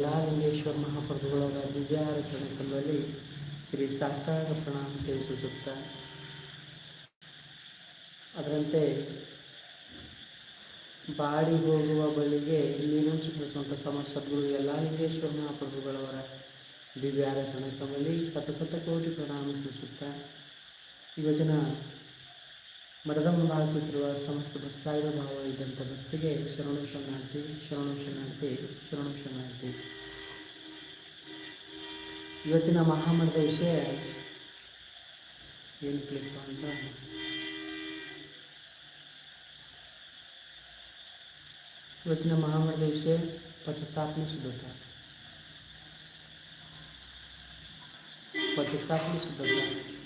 ಲಿಂಗೇಶ್ವರ ಮಹಾಪ್ರಭುಗಳವರ ದಿವ್ಯಾರಚನೆ ಕಲ್ಲಲ್ಲಿ ಶ್ರೀ ಸಾಷ್ಟಾಂಗ ಪ್ರಣಾಮ ಸೇವಿಸುತ್ತ. ಅದರಂತೆ ಬಾಡಿ ಹೋಗುವ ಬಳಿಗೆ ನೀರುಂಚಿಸುವಂಥ ಸಮ ಸದ್ಗುರು ಎಲ್ಲ ಲಿಂಗೇಶ್ವರ ಮಹಾಪ್ರಭುಗಳವರ ದಿವ್ಯಾರಚನೆ ಕಲ್ಲಲ್ಲಿ ಸತಸತ ಕೋಟಿ ಪ್ರಣಾಮ ಸಲ್ಲಿಸುತ್ತ ಇವತ್ತಿನ ಮಠದ ಮುಂದೆ ಸಮಸ್ತ ಭಕ್ತಾಯರ ಭಾವ ಇದ್ದಂಥ ಭಕ್ತಿಗೆ ಶರಣು ಶರಣಾರ್ಥಿ ಶರಣು ಶರಣಾರ್ಥಿ ಶರಣು ಶರಣಾರ್ಥಿ. ಇವತ್ತಿನ ಮಹಾಮಠದ ವಿಷಯ ಏನು ಕ್ಲಿಪ್ ಅಂತ? ಇವತ್ತಿನ ಮಹಾಮಠದ ವಿಷಯ ಪಶ್ಚಾತ್ತಾಪನ ಶುದ್ಧತ. ಪಶ್ಚಾತ್ತಾಪನ ಶುದ್ಧತ.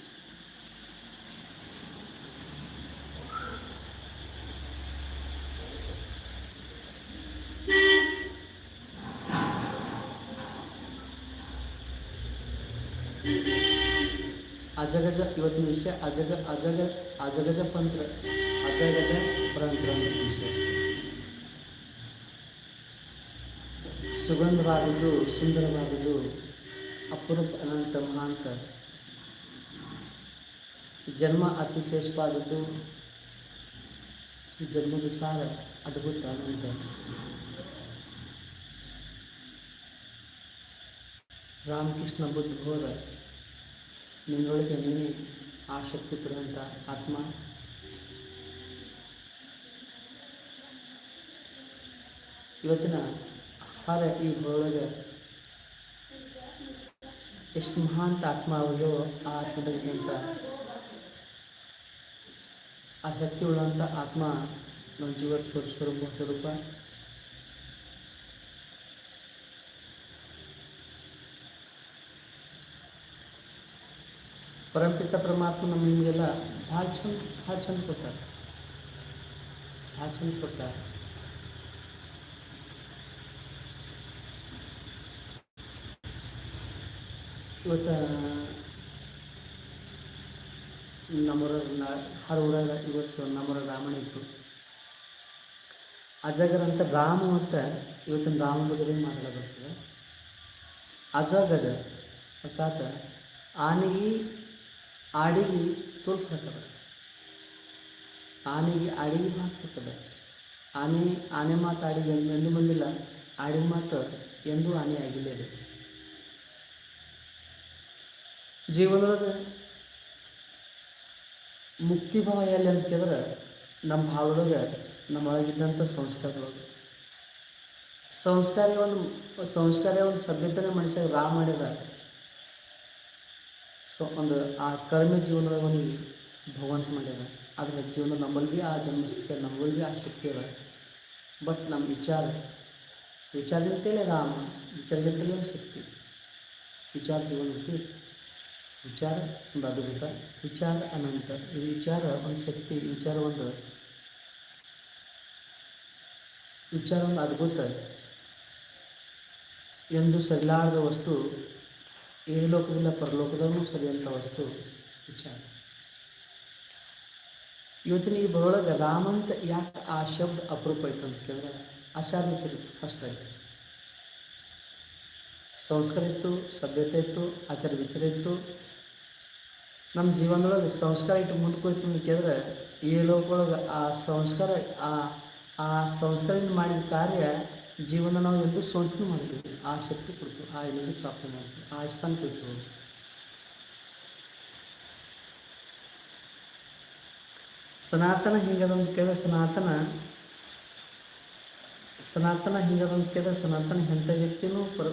ಅಜಗಜ ಇವತ್ತಿನ ವಿಷಯ ಅಜಗ ಅಜಗ ಅಜಗಜ ಪಂತ್ರ ಅಜಗಜ ಪರಂತ್ರ ಅನ್ನೋ ವಿಷಯ ಸುಗಂಧವಾದದ್ದು ಸುಂದರವಾದದ್ದು ಅಪರೂಪ ಅನಂತ ಮಹಾಂತ ಜನ್ಮ ಅತಿ ಶ್ರೇಷ್ಠವಾದದ್ದು ಈ ಜನ್ಮದ ಸಾರ ಅದ್ಭುತ ಅನಂತ ರಾಮಕೃಷ್ಣ ಬುದ್ಧ ಹೋದ ನಿನ್ನೊಳಗೆ ನೀನೇ ಆ ಶಕ್ತಿ ಕೊಡುವಂಥ ಆತ್ಮ. ಇವತ್ತಿನ ಆಹಾರ ಈ ಒಳಗೆ ಎಷ್ಟು ಮಹಾಂತ ಆತ್ಮ ಅವಯೋ ಆ ಆತ್ಮದಲ್ಲಿದ್ದಂಥ ಆ ಶಕ್ತಿ ಉಳ್ಳಂಥ ಆತ್ಮ ನಮ್ಮ ಜೀವ ಸ್ವರ ಸ್ವರೂಪ ಸ್ವರೂಪ. ಪರಂಪಿತ ಪರಮಾತ್ಮ ನಿಮಗೆಲ್ಲ ಭಾಳ ಚಂದ ಭಾಳ ಚಂದ ಕೊಟ್ಟಾರೆ ಭಾಳ ಚಂದ ಕೊಟ್ಟಾರ ಇವತ್ತು ನಮ್ಮೂರ ಹರ ಊರಾಗ ಇವತ್ತು ನಮ್ಮೂರ ರಾಮಣ ಇತ್ತು. ಅಜಗರ ಅಂತ ರಾಮ ಮತ್ತು ಇವತ್ತಿನ ರಾಮ ಬಗ್ಗೆ ಮಾತಾಡೋದು ಅಜ ಗಜ ಅರ್ಥಾತ್ ಆನೆಗೆ ಆಡಿಗೆ ತೋರ್ಸ್ ಹಾಕದ ಆನೆಗೆ ಆಡಿಗೆ ಹಾಕದ ಆನೆ ಆನೆ ಮಾತು ಆಡಿಗೆ ಎಂದು ಬಂದಿಲ್ಲ. ಆಡಿಗೆ ಮಾತು ಎಂದೂ ಆನೆ ಆಗಿಲ್ಲ ಜೀವನದೊಳಗೆ ಮುಕ್ತಿ ಭಾವ ಎಲ್ಲಿ ಅಂತ ಕೇಳಿದ್ರೆ ನಮ್ಮ ಭಾವದೊಳಗೆ ನಮ್ಮೊಳಗಿದ್ದಂಥ ಸಂಸ್ಕಾರದೊಳಗೆ ಸಂಸ್ಕಾರ ಒಂದು ಸಂಸ್ಕಾರ ಒಂದು ಸಭ್ಯತೆನೇ ಮನುಷ್ಯ ರಾ ಮಾಡಿದ ಸೊ ಒಂದು ಆ ಕರ್ಮ ಜೀವನದಾಗ ಅವನಿಗೆ ಭಗವಂತ ಮಾಡ್ಯಾರ. ಆದರೆ ಜೀವನ ನಮ್ಮಲ್ಲಿ ಭೀ ಆ ಜನ್ಮ ಸಿಕ್ಕ ನಮ್ಮಲ್ಲಿ ಭೀ ಆ ಶಕ್ತಿ ಅದ. ಬಟ್ ನಮ್ಮ ವಿಚಾರ, ವಿಚಾರದಿಂದಲೇ ರಾಮ, ವಿಚಾರದಿಂದಲೇ ಶಕ್ತಿ. ವಿಚಾರ ಜೀವನ ವಿಚಾರ ಒಂದು ಅದ್ಭುತ, ವಿಚಾರ ಅನಂತ. ಈ ವಿಚಾರ ಒಂದು ಶಕ್ತಿ ವಿಚಾರ ಒಂದು ವಿಚಾರ ಒಂದು ಅದ್ಭುತ. ಎಂದು ಸರಿಲಾರದ ವಸ್ತು ಈ ಲೋಕದಿಂದ ಪರಲೋಕದಲ್ಲೂ ಸರಿಯಂಥ ವಸ್ತು ವಿಚಾರ. ಇವತ್ತಿನ ಈ ಬರೊಳಗೆ ರಾಮಂತ ಯಾಕೆ ಆ ಶಬ್ದ ಅಪರೂಪ ಆಯ್ತು ಅಂತ ಕೇಳಿದ್ರೆ ಆಚಾರ ವಿಚಾರ ಫಸ್ಟ್ ಆಯಿತು. ಸಂಸ್ಕಾರ ಇತ್ತು, ಸಭ್ಯತೆ ಇತ್ತು ಆಚಾರ ವಿಚಾರ ಇತ್ತು. ನಮ್ಮ ಜೀವನದೊಳಗೆ ಸಂಸ್ಕಾರ ಇಟ್ಟು ಮುಂದಕ್ಕೆ ಅಂತ ಕೇಳಿದ್ರೆ, ಈ ಲೋಕದೊಳಗೆ ಆ ಸಂಸ್ಕಾರ, ಆ ಆ ಸಂಸ್ಕಾರದಿಂದ ಮಾಡಿದ ಕಾರ್ಯ ಜೀವನ ನಾವು ಎಂದು ಸೋಂಚನೆ ಮಾಡ್ತೀವಿ ಆ ಶಕ್ತಿ ಕೊಡ್ತು, ಆ ಎನರ್ಜಿ ಪ್ರಾಪ್ತಿ ಮಾಡ್ತೀವಿ ಆ ಸ್ಥಾನ ಕೊಡ್ತು. ಸನಾತನ ಹಿಂಗದಂತ ಕೇಳಿದ್ರೆ ಸನಾತನ ಸನಾತನ ಹಿಂಗದಂತ ಕೇಳಿದ್ರೆ ಸನಾತನ ಎಂಥ ವ್ಯಕ್ತಿನೂ ಪರ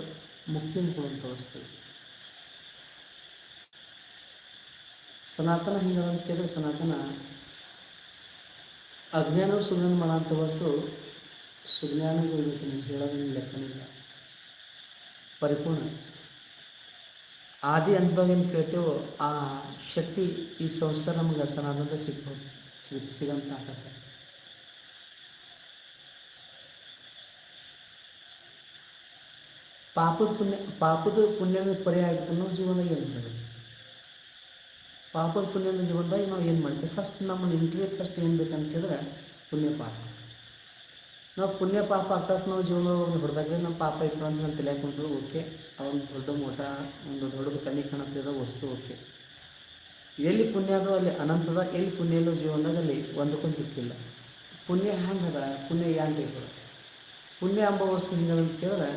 ಮುಕ್ತಿನ ಕೊಡುವಂಥ ತೋರಿಸ್ತೀವಿ ಸನಾತನ ಹಿಂಗದಂತ ಕೇಳಿದ್ರೆ ಸನಾತನ ಅಜ್ಞಾನ ಸುಮ್ಮನೆ ಮಾಡೋಂಥ ವಸ್ತು ಸುಜ್ಞಾನಗಳು ಇರುತ್ತೆ ನೀವು ಹೇಳೋದ್ರಲ್ಲಿ ಲೆಕ್ಕನಿಲ್ಲ ಪರಿಪೂರ್ಣ. ಆದಿ ಏನು ಕೇಳ್ತೇವೋ ಆ ಶಕ್ತಿ ಈ ಸಂಸ್ಥೆ ನಮ್ಗೆ ಸನಾತನದ ಸಿಗ್ಬೋದು ಸಿಗ್ ಸಿಗಂತ ಆಗತ್ತೆ. ಪಾಪದ ಪುಣ್ಯ ಪಾಪದ ಪುಣ್ಯದ ಪರ್ಯಾಯ ನಮ್ಮ ಜೀವನ ಏನು ಮಾಡೋದು? ಪಾಪದ ಪುಣ್ಯದ ಜೀವನದಾಗ ನಾವು ಏನು ಮಾಡ್ತೀವಿ? ಫಸ್ಟ್ ನಮ್ಮ ಇಂಟ್ರಿ ಫಸ್ಟ್ ಏನು ಬೇಕಂತ ಕೇಳಿದ್ರೆ ಪುಣ್ಯ ಪಾಪ ನಾವು ಪುಣ್ಯ ಪಾಪ ಅರ್ಥಾತ್ ನಾವು ಜೀವನದೊಳಗೆ ಹೊಡೆದಾಗ ನಮ್ಮ ಪಾಪ ಇತ್ತು ಅಂದ್ರೆ ನಾನು ತಲೆಯಾಗ ಕುಂತು ಓಕೆ ಅವ್ನು ದೊಡ್ಡ ಮೋಟ ಒಂದು ದೊಡ್ಡದು ಕಣ್ಣಿಗೆ ಕಾಣತ್ತಿದ ವಸ್ತು ಓಕೆ ಎಲ್ಲಿ ಪುಣ್ಯ ಅದೋ ಅಲ್ಲಿ ಅನಂತದ ಎಲ್ಲಿ ಪುಣ್ಯ ಇಲ್ಲೋ ಜೀವನದಾಗ ಅಲ್ಲಿ ಒಂದಕ್ಕೊಂದು ದಿಕ್ಕಿಲ್ಲ ಪುಣ್ಯ ಹೆಂಗದ ಪುಣ್ಯ ಬೇಕು ಪುಣ್ಯ ಎಂಬ ವಸ್ತು ಹಿಂಗೆ ಅಂತ ಕೇಳಿದ್ರೆ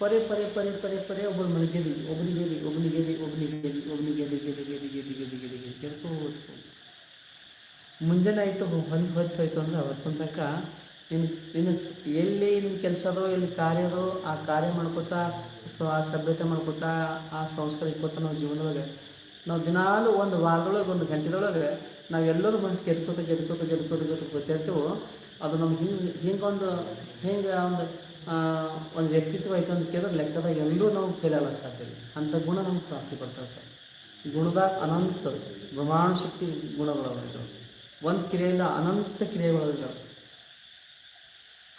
ಪರೇ ಪರೇ ಪರೇ ಪರೇ ಪರೇ ಒಬ್ಬರು ಮಲಗೇದಿ ಒಬ್ಬನಿಗೇದಿ ಒಬ್ಬನಿಗೇದಿ ಒಬ್ಬನಿಗೇದಿ ಒಬ್ಬನಿಗೇದಿ ಗೆದಿ ಗೆದಿ ಗೆದಿ ಗೆದಿ ಗೆದಿ ಗೆದಿ ಕೇಳ್ಕೊ ಮುಂಜಾನೆ ಆಯಿತು ಹೊಂದು ಹೊತ್ತು ಹೋಯ್ತು ಅಂದ್ರೆ ಅವತ್ತಿನ ನಿಮ್ಮ ಸ್- ಎಲ್ಲಿ ನಿನ್ನ ಕೆಲಸದೋ, ಎಲ್ಲಿ ಕಾರ್ಯದೋ, ಆ ಕಾರ್ಯ ಮಾಡ್ಕೋತಾ, ಸೊ ಆ ಸಭ್ಯತೆ ಮಾಡ್ಕೋತಾ, ಆ ಸಂಸ್ಕಾರ ಇಟ್ಕೋತಾ ನಾವು ಜೀವನದೊಳಗೆ, ನಾವು ದಿನಾಲು ಒಂದು ವಾರದೊಳಗೆ, ಒಂದು ಗಂಟೆದೊಳಗೆ ನಾವು ಎಲ್ಲರೂ ಮನಸ್ಸು ಗೆದ್ಕೋತ ಗೆದ್ಕೋತ ಗೆದ್ಕೋತ ಗೆದ್ಕೋತ ಗೊತ್ತಿರ್ತೀವೋ, ಅದು ನಮ್ಗೆ ಹಿಂಗೆ ಹಿಂಗೆ ಒಂದು ಹಿಂಗೆ ಒಂದು ವ್ಯಕ್ತಿತ್ವ ಐತೆ ಅಂತ ಕೇಳಿದ್ರೆ ಲೆಕ್ಕದಾಗ ಎಲ್ಲರೂ ನಾವು ಆಗಲ್ಲ ಸಾಧ್ಯ ಅಂಥ ಗುಣ ನಮ್ಗೆ ಪ್ರಾಪ್ತಿ ಕೊಡ್ತಾರೆ ಗುಣದಾಗ ಅನಂತ ಬ್ರಹ್ಮಾಂಡ ಶಕ್ತಿ ಗುಣಗಳು ಒಂದು ಕ್ರಿಯೆಯಿಲ್ಲ ಅನಂತ ಕ್ರಿಯೆಗಳಿದ್ದಾವೆ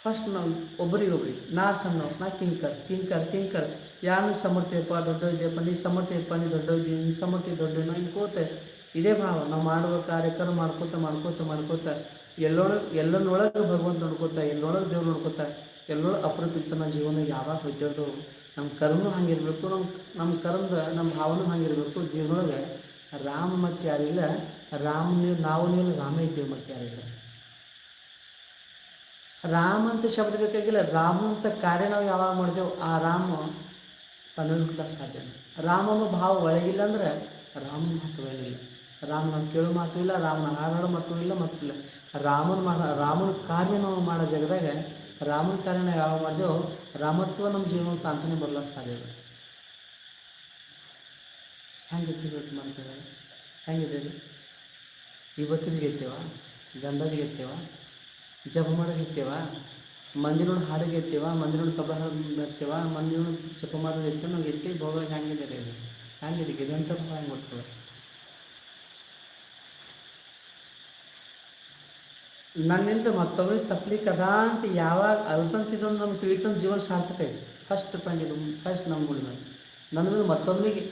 ಫಸ್ಟ್ ನಾವು ಒಬ್ಬರಿಗೊಬ್ರಿಗೆ ನಾ ಸಣ್ಣ ನಾ ಕಿಂಕರ್ ಕಿಂಕರ್ ಕಿಂಕರ್. ಯಾನು ಸಮರ್ಥ್ಯಪ್ಪ ದೊಡ್ಡ ಇದೆಯಪ್ಪ, ನೀ ಸಮರ್ಥ್ಯಪ್ಪ ನೀ ದೊಡ್ಡ ಇದ್ದೀನಿ ನೀ ಸಮರ್ಥ ದೊಡ್ಡ ಹಿಂಗೆ ಇದೇ ಭಾವ, ನಾವು ಮಾಡುವ ಕಾರ್ಯಕ್ರಮ ಮಾಡ್ಕೋತ ಮಾಡ್ಕೋತ ಮಾಡ್ಕೋತ. ಎಲ್ಲೊಳಗೆ ಎಲ್ಲನೊಳಗೆ ಭಗವಂತ ನೋಡ್ಕೋತ, ಎಲ್ಲೊಳಗೆ ದೇವ್ರು ನೋಡ್ಕೋತ. ಎಲ್ಲೊಳಗೆ ಅಪರೂಪಿತ ನಮ್ಮ ಜೀವನ ಯಾವಾಗ ಹೊಜ್ಜೋದು ನಮ್ಮ ಕರ್ಮನೂ ಹಂಗಿರಬೇಕು ನಮ್ಮ ನಮ್ಮ ಕರ್ಮದ ನಮ್ಮ ಭಾವನೂ ಹಾಗಿರ್ಬೇಕು. ಜೀವನೊಳಗೆ ರಾಮ ಮತ್ತು ಯಾರಿಲ್ಲ ರಾಮ ನೀವು ನಾವು ನೀವು ರಾಮ ಇದ್ದೇವೆ ಮತ್ತು ಯಾರಿಲ್ಲ ರಾಮ ಅಂತ ಶಬ್ದ ಬೇಕಾಗಿಲ್ಲ, ರಾಮ ಅಂತ ಕಾರ್ಯ ನಾವು ಯಾವಾಗ ಮಾಡಿದೆವು ಆ ರಾಮ ತನ್ನ ಸಾಧ್ಯ ರಾಮನ ಭಾವ ಒಳಗಿಲ್ಲ ಅಂದ್ರೆ ರಾಮನ ಮಹತ್ವ ರಾಮ ನಾವು ಕೇಳೋ ಮಾತು ಇಲ್ಲ, ರಾಮನ ಹಾಡಾಡೋ ಮಾತು ಇಲ್ಲ ಮತ್ತಿಲ್ಲ ರಾಮನ ಮಾಡ, ರಾಮನ ಕಾರ್ಯ ನಾವು ಮಾಡೋ ಜಗದಾಗ ರಾಮನ ಕಾರ್ಯ ನಾವು ಯಾವಾಗ ಮಾಡಿದೆವು ರಾಮತ್ವ ನಮ್ಮ ಜೀವನ ಅಂತಲೇ ಬರಲಿಕ್ಕೆ ಸಾಧ್ಯ ಇಲ್ಲ. ಹೆಂಗೆ ಇವತ್ತು ಮಾಡ್ತಾರೆ ಹೆಂಗಿದೆ ಇವತ್ತಿಗೆ ಎತ್ತೇವ? ಗಂಧರಿಗೆ ಎತ್ತೇವ? ಜಪ ಮಾಡೋದಿರ್ತೇವ ಮಂದಿರೊಳ ಹಾಡಿಗೆ ಇರ್ತೇವೆ? ಮಂದಿರೊಳ ಕಬ್ಬ ಹಾಡ್ತೇವ ಇರ್ತೇವೆ ಜಪ ಮಾಡೋದು ಇರ್ತೇವೆ? ನಾವು ಎತ್ತಿ ಭೋಗಾಗ ಹಂಗಿದೆ ರೀ ಹಂಗಿದೆ ಇದಂತ ಹೆಂಗೆ ಮಾಡ್ತೇವೆ ನನ್ನಿಂದ ಮತ್ತೊಬ್ಬರಿಗೆ ತಪ್ಪಲಿಕ್ಕೆ ಅದ ಅಂತ ಯಾವಾಗ ಅಲ್ತಂತ ನಮ್ಮ ನಮ್ಗೆ ತಿಳಿತಂದು ಜೀವನ ಸಾರ್ಥಕ ಐತೆ. ಫಸ್ಟ್ ಪಂಡಿದು ಫಸ್ಟ್ ನಮ್ಮ ಗುಣ ನನ್ನ ಮೇಲೆ ಮತ್ತೊಬ್ಬರಿಗೆ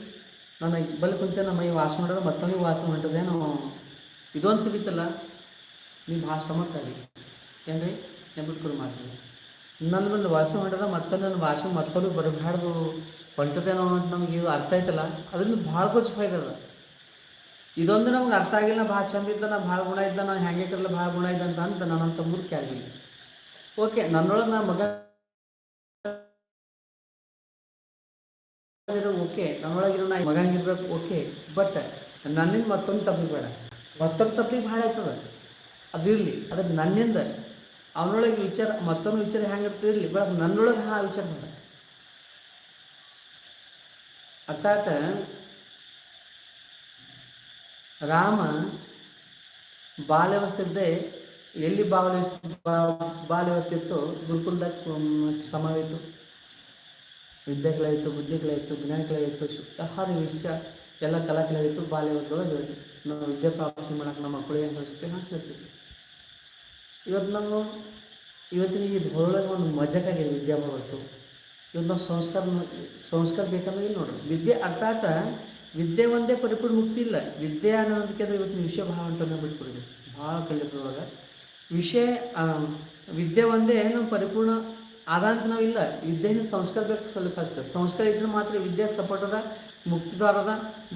ನಾನು ಬಲ್ ಕುಂತ ನಮ್ಮ ಮೈ ವಾಸ ಮಾಡೋರು ಮತ್ತೊಬ್ಬರಿಗೆ ವಾಸ ಮಾಡಿದ್ರೆ ಇದು ಅಂತ ತಿಳಿತಲ್ಲ? ನೀವು ಭಾಳ ಸಮರ್ಥಾಗಿ ಏನ್ರಿ? ನೆಬಿಟ್ಕೊಡು ಮಾತು ನನ್ನ ಬಂದು ವಾಸ ಮಾಡಿದ್ರೆ ಮತ್ತೆ ನನ್ನ ಭಾಷೆ ಮತ್ತೊಂದು ಬರಬಾರ್ದು ಹೊಂಟದೇನೋ ಅಂತ ನಮ್ಗೆ ಇದು ಅರ್ಥ ಆಯ್ತಲ್ಲ? ಅದರಿಂದ ಭಾಳ ಕೊಚ್ಚು ಫಾಯ್ದೆ ಅದ. ಇದೊಂದು ನಮ್ಗೆ ಅರ್ಥ ಆಗಿಲ್ಲ, ಭಾಳ ಚಂದ ಇದ್ದ ನಾ, ಭಾಳ ಗುಣ ಇದ್ದ ನಾನು ಹೆಂಗೆ ಕರಲ್ಲ ಭಾಳ ಗುಣ ಇದ್ದ ಅಂತ ಅಂತ ನನ್ನಂತ ಮೂರ್ಖೆ ಆಗಿಲ್ಲ ಓಕೆ, ನನ್ನೊಳಗೆ ನಾ ಮಗ ಓಕೆ ನನ್ನೊಳಗಿರೋ ನಾ ಮಗನಿಗಿರ್ಬೇಕು ಓಕೆ. ಬಟ್ ನನ್ನಿಂದ ಮತ್ತೊಂದು ತಪ್ಪಿಗೆ ಬೇಡ. ಮತ್ತೊಂದು ತಪ್ಪಿಗೆ ಭಾಳ ಆಯ್ತದ. ಅದು ಇರಲಿ ಅದಕ್ಕೆ ನನ್ನಿಂದ ಅವನೊಳಗೆ ವಿಚಾರ, ಮತ್ತೊಂದು ವಿಚಾರ ಹೆಂಗಿರ್ತದೆ ಇರಲಿ, ಬಟ್ ನನ್ನೊಳಗೆ ಆ ವಿಚಾರ ಅದ ಅರ್ಥಾತ್, ರಾಮ ಬಾಲ್ಯವಸ್ಥೆ ಎಲ್ಲಿ ಬಾಲ್ಯವಸ್ಥೆ ಬಾಲ್ಯವಸ್ಥೆ ಇತ್ತು ಗುರುಕುಲದಾಗ ಸಮವಿತ್ತು. ವಿದ್ಯೆಗಳಾಯಿತು ಬುದ್ಧಿಗಳಾಯಿತು ಜ್ಞಾನಗಳಾಯಿತು ಆಹಾರ ವಿಷಯ, ಎಲ್ಲ ಕಲಾಕಲಾಯಿತು ಬಾಲ್ಯವಸ್ಥೆಯೊಳಗೆ. ನಾವು ವಿದ್ಯೆ ಪ್ರಾಪ್ತಿ ಮಾಡೋಕೆ ನಮ್ಮ ಮಕ್ಕಳಿಗೆ ಹೆಂಗೆ ಕಲಿಸ್ತೀವಿ ಹಾಂ ಕಲಿಸ್ತೀವಿ ಇವತ್ತು ನಾವು ಇವತ್ತಿನ ಇದು ಹೊರೊಳಗೆ ಒಂದು ಮಜಕ್ಕಾಗಿದೆ ವಿದ್ಯೆ ಬರೋದು ಇವತ್ತು ನಾವು ಸಂಸ್ಕಾರ ಸಂಸ್ಕಾರ ಬೇಕಂದ್ರೆ ಇಲ್ಲಿ ನೋಡ್ರಿ. ವಿದ್ಯೆ ಅರ್ಥಾತ್ ವಿದ್ಯೆ ಒಂದೇ ಪರಿಪೂರ್ಣ ಮುಕ್ತಿ ಇಲ್ಲ. ವಿದ್ಯೆ ಅನ್ನೋದಕ್ಕೆ ಇವತ್ತಿನ ವಿಷಯ ಭಾಳ ಉಂಟು ಬಿಟ್ಬಿಡಿದ್ವಿ ಭಾಳ ಕಲಿಯೋದ್ರೊಳಗ ವಿಷಯ ವಿದ್ಯೆ ಒಂದೇ ನಾವು ಪರಿಪೂರ್ಣ ಆದಂತ ನಾವು ಇಲ್ಲ ವಿದ್ಯೆಯಿಂದ ಸಂಸ್ಕಾರ ಬೇಕು ಫಸ್ಟ್ ಸಂಸ್ಕಾರ ಇದ್ರೆ ಮಾತ್ರ ವಿದ್ಯೆ ಸಪೋರ್ಟ್ ಅದ ಮುಕ್ತಿದಾರ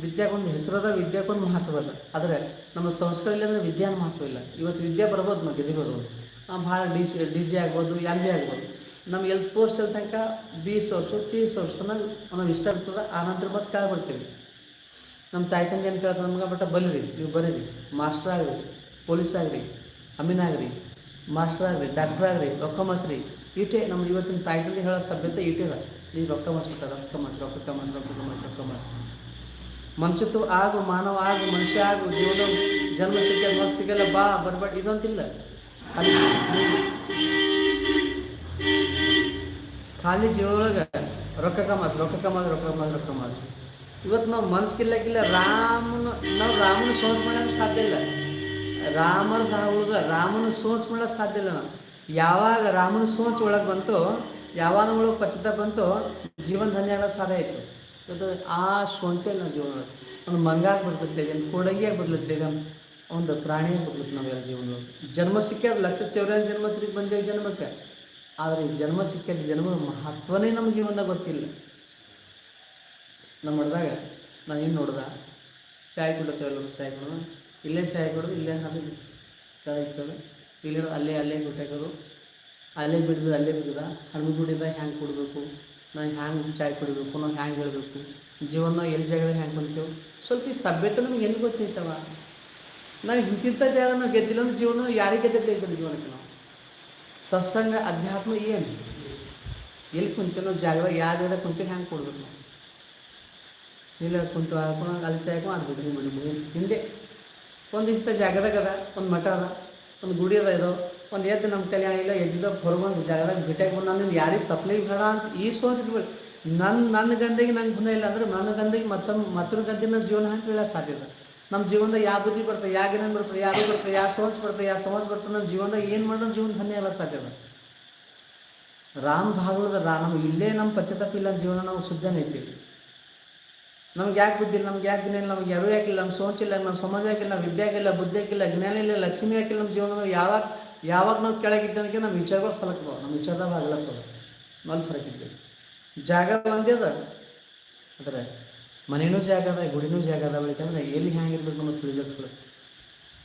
ವಿದ್ಯಾಗೊಂದು ಹೆಸರದ ವಿದ್ಯಾಕ್ಕೆ ಒಂದು ಮಹತ್ವ ಅದ ಆದರೆ ನಮ್ಮ ಸಂಸ್ಕಾರ ಅಂದರೆ ವಿದ್ಯಾನ ಮಹತ್ವ ಇಲ್ಲ. ಇವತ್ತು ವಿದ್ಯೆ ಬರ್ಬೋದು ನಾವು ಗೆದಿರೋದು ಭಾಳ ಡಿ ಸಿ ಡಿ ಜಿ ಆಗ್ಬೋದು ಎಲ್ ಬಿ ಆಗ್ಬೋದು. ನಮ್ಮ ಎಲ್ ಪೋಸ್ಟ್ ತನಕ ಬೀಸ್ ವರ್ಷ, ತೀಸ್ ವರ್ಷ ತನಕ ನಮ್ಗೆ ಇಷ್ಟ ಆಗ್ತದೆ. ಆ ನಂತರ ಮತ್ತೆ ನಮ್ಮ ತಾಯಿ ತಂದೆ ಏನು ಕೇಳ್ತಾರೆ ನಮ್ಗೆ? ಬಟ್ ಬಲ್ಲಿರಿ, ನೀವು ಬರೀರಿ. ಮಾಸ್ಟರ್ ಆಗ್ರಿ, ಪೊಲೀಸ್ ಆಗ್ರಿ, ಅಮೀನ್ ಆಗ್ರಿ, ಮಾಸ್ಟರ್ ಆಗ್ರಿ, ಡಾಕ್ಟರ್ ಆಗ್ರಿ ರೊಕ್ಕ ಮಸ್ರಿ ಇಷ್ಟೇ ನಮ್ಮ ಇವತ್ತಿನ ತಾಯಿ ತಂದೆ ಹೇಳೋ ಸಭ್ಯತೆ ಇಟ್ಟಿದ ಈ ರೊಕ್ಕ ಮಸ್ಬಿಟ್ಟ ರೊಕ್ಕ ಮಸ್ ರೊಕ್ಕ ಕಮಸ್ ರೊಕ್ಕ ಕಮಸ್ ರೊಕ್ಕ ಮಸ್ ಮನುಷ್ಯತ್ವ ಆಗು, ಮಾನವ ಆಗು, ಮನುಷ್ಯ ಆಗು, ಜೀವನ, ಜನ್ಮ ಸಿಕ್ಕಲ್ಲ ಮತ್ ಸಿಗಲ್ಲ, ಬಾ, ಬರ್ಬೇಡ, ಇದಂತಿಲ್ಲ. ಖಾಲಿ ಖಾಲಿ ಜೀವನೊಳಗೆ ರೊಕ್ಕ ಕಮಾಸ್ ರೊಕ್ಕ ಕಮಾಸ್ ರೊಕ್ಕ ಕಮಾಸ್ ರೊಕ್ಕ ಕಮಾಸ್ ಇವತ್ತು ನಾವು ಮನಸ್ಸಿಗಿಲ್ಲಕ್ಕಿಲ್ಲ ರಾಮನ, ನಾವು ರಾಮನ ಸೋಸ್ ಮಾಡೋಕೆ ಸಾಧ್ಯ ಇಲ್ಲ. ರಾಮನ ಉಳ್ದ ರಾಮನ ಸೋಸ್ ಮಾಡೋಕೆ ಸಾಧ್ಯ ಇಲ್ಲ ನಾವು. ಯಾವಾಗ ರಾಮನ ಸೋಂಚ್ ಒಳಗೆ ಬಂತು ಯಾವಾಗ ಪಚಿತ ಬಂತು ಜೀವನ ಧನ್ಯ ಆಗೋ ಸಾಧ್ಯ ಆಯಿತು. ಅದು ಆ ಶೋಂಚೆ ನಾವು ಜೀವನ ಒಂದು ಮಂಗಾಗಿ ಬದಲುತ್ತೇವೆ ಒಂದು ಕೋಡಂಗಿಯಾಗಿ ಬದಲುತ್ತೇವೆ ಒಂದು ಪ್ರಾಣಿಯಾಗಿ ಬರ್ತೈತೆ ನಾವೆಲ್ಲ ಜೀವನದೊಳಗೆ. ಜನ್ಮ ಸಿಕ್ಕ್ಯಾದ ಲಕ್ಷ ಚೌರ್ಯ ಜನ್ಮ ಬಂದೇವೆ ಜನ್ಮಕ್ಕೆ. ಆದರೆ ಈ ಜನ್ಮ ಸಿಕ್ಕಿದ ಜನ್ಮದ ಮಹತ್ವನೇ ನಮ್ಮ ಜೀವನದಾಗ ಗೊತ್ತಿಲ್ಲ. ನಮ್ಮ ಹೊಡೆದಾಗ ನಾನು ಏನು ನೋಡ್ದ, ಚಾಯ್ ಕುಡ್ತೇವಲ್ಲ ಚಾಯ್ ಕುಡಿದ. ಇಲ್ಲೇ ಚಾಯ್ ಕುಡಿದು, ಇಲ್ಲೇ ಅದು ಇರ್ತದೆ ಇಲ್ಲಿ ಅಲ್ಲೇ ಅಲ್ಲೇ ಗುಟ್ಟಾಕೋದು ಅಲ್ಲೇ ಬಿಡ್ದು, ಅಲ್ಲೇ ಬಿಡ್ದ? ಹಣ್ಣು ಕುಡಿದಾಗ ಹ್ಯಾಂಗೆ ಕೊಡಬೇಕು? ನಾನು ಹ್ಯಾಂಗೆ ಚಾಯ್ ಕುಡಿಬೇಕು? ನಾವು ಹ್ಯಾಂಗೆ ಹೇಳಬೇಕು? ಜೀವನ ಎಲ್ಲಿ ಜಾಗದಾಗ ಹ್ಯಾಂಗೆ ಬಂತೇವೆ ಸ್ವಲ್ಪ ಈ ಸಭ್ಯತೆ ನಮ್ಗೆ ಎಲ್ಲಿ ಗೊತ್ತೈತವ? ನಾವು ಇಂತಿಂಥ ಜಾಗ ನಾವು ಗೆದ್ದಿಲ್ಲ ಅಂದ್ರೆ ಜೀವನ ಯಾರಿಗೆ ಗೆದ್ದಿಲ್ಲ ಜೀವನಕ್ಕೆ ನಾವು? ಸತ್ಸಂಗ, ಅಧ್ಯಾತ್ಮ ಏನು? ಎಲ್ಲಿ ಕುಂತೇವೆ ನಾವು ಜಾಗದಾಗ ಯಾವ ಜಾಗದಾಗ ಕುಂತೀವಿ ಹ್ಯಾಂಗೆ ಕೊಡ್ಬೇಕು ನಾವು? ಇಲ್ಲ ಕುಂತು ಹಾಕೊಂಡು ಅಲ್ಲಿ ಚಾಯ್ಕೊಂಡು ಅದು ಬಿಡ್ರಿ ಮನೆ ಹಿಂದೆ. ಒಂದು ಇಂಥ ಜಾಗದಾಗ ಅದ, ಒಂದು ಮಠ ಅದ, ಒಂದು ಗುಡಿ ಅದ, ಇದು. ಒಂದು ಎದ್ದು ನಮ್ಮ ಕಲ್ಯಾಣ ಇಲ್ಲ ಎದ್ದಿದ್ದ ಹೊರಗೊಂದು ಜಾಗದಾಗ ಬಿಟ್ಟಾಗ ಬಂದು ನಾನು ಯಾರಿಗೆ ತಪ್ಪಲಿಗೆ ಬೇಡ ಅಂತ ಈ ಸೋಚ್ ಬಿಡಿ. ನನ್ನ ನನ್ನ ಗಂದಿಗೆ ನಂಗೆ ಗುಣ ಇಲ್ಲ ಅಂದ್ರೆ ನನ್ನ ಗಂದಿಗೆ ಮತ್ತ ಮತ್ತೊಂದು ಗಂದಿ ನನ್ನ ಜೀವನ ಹಾಕಿ ಹೇಳೋ ಸಾಧ್ಯ ನಮ್ಮ ಜೀವನದಾಗ ಯಾವ ಬುದ್ಧಿ ಬರ್ತದೆ ಯಾವ ಜ್ಞಾನ ಬರ್ತದೆ ಯಾರು ಬರ್ತದೆ ಯಾವ ಸೋಚ್ ಬರ್ತದೆ ಯಾವ ಸಮಾಜ ಬರ್ತದೆ ನಮ್ಮ ಜೀವನದಾಗ ಏನು ಮಾಡೋದು ಜೀವನ ಧನ್ಯ ಎಲ್ಲ ಸಾಧ್ಯ ರಾಮ ಧಾರವಾಡದ ರಾ ನಮ್ಗೆ ಇಲ್ಲೇ ನಮ್ಮ ಪಚ್ಚತಪ್ಪ ಇಲ್ಲ ಜೀವನ ನಾವು ಶುದ್ಧನೇ ಇದ್ದೀವಿ. ನಮ್ಗೆ ಯಾಕೆ ಬುದ್ಧಿ ಇಲ್ಲ, ನಮ್ಗೆ ಯಾಕೆ ದಿನ ಇಲ್ಲ, ನಮ್ಗೆ ಯಾರು ಯಾಕಿಲ್ಲ ನಮ್ಮ ಸೋಚಿಲ್ಲ ನಮ್ಮ ಸಮಾಜ ನಮ್ಮ ವಿದ್ಯೆ ಆಗಿಲ್ಲ ಬುದ್ಧಿ ಹಾಕಿಲ್ಲ ಜ್ಞಾನ ಇಲ್ಲ, ಲಕ್ಷ್ಮಿ ಹಾಕಿಲ್ಲ ನಮ್ಮ ಜೀವನ ಯಾವಾಗ ಯಾವಾಗ ನಾವು ಕೆಳಗಿದ್ದನಕ್ಕೆ ನಮ್ಮ ವಿಚಾರಗಳು ಫಲಕ್ಕೆ ನಮ್ಮ ವಿಚಾರದಾಗ ಆಗ್ಲತ್ತದ ನಲ್ಲಿ ಫರಕ್ ಇದ್ದೇವೆ ಜಾಗ ಒಂದೇ ಅದ. ಆದರೆ ಮನೆಯೂ ಜಾಗ ಅದ, ಗುಡಿನೂ ಜಾಗ ಅದ ಅಂದ್ರೆ ಎಲ್ಲಿ ಹ್ಯಾಂಗಿರ್ಬೇಕು ಅನ್ನೋದು ತಿಳಿಬೇಕು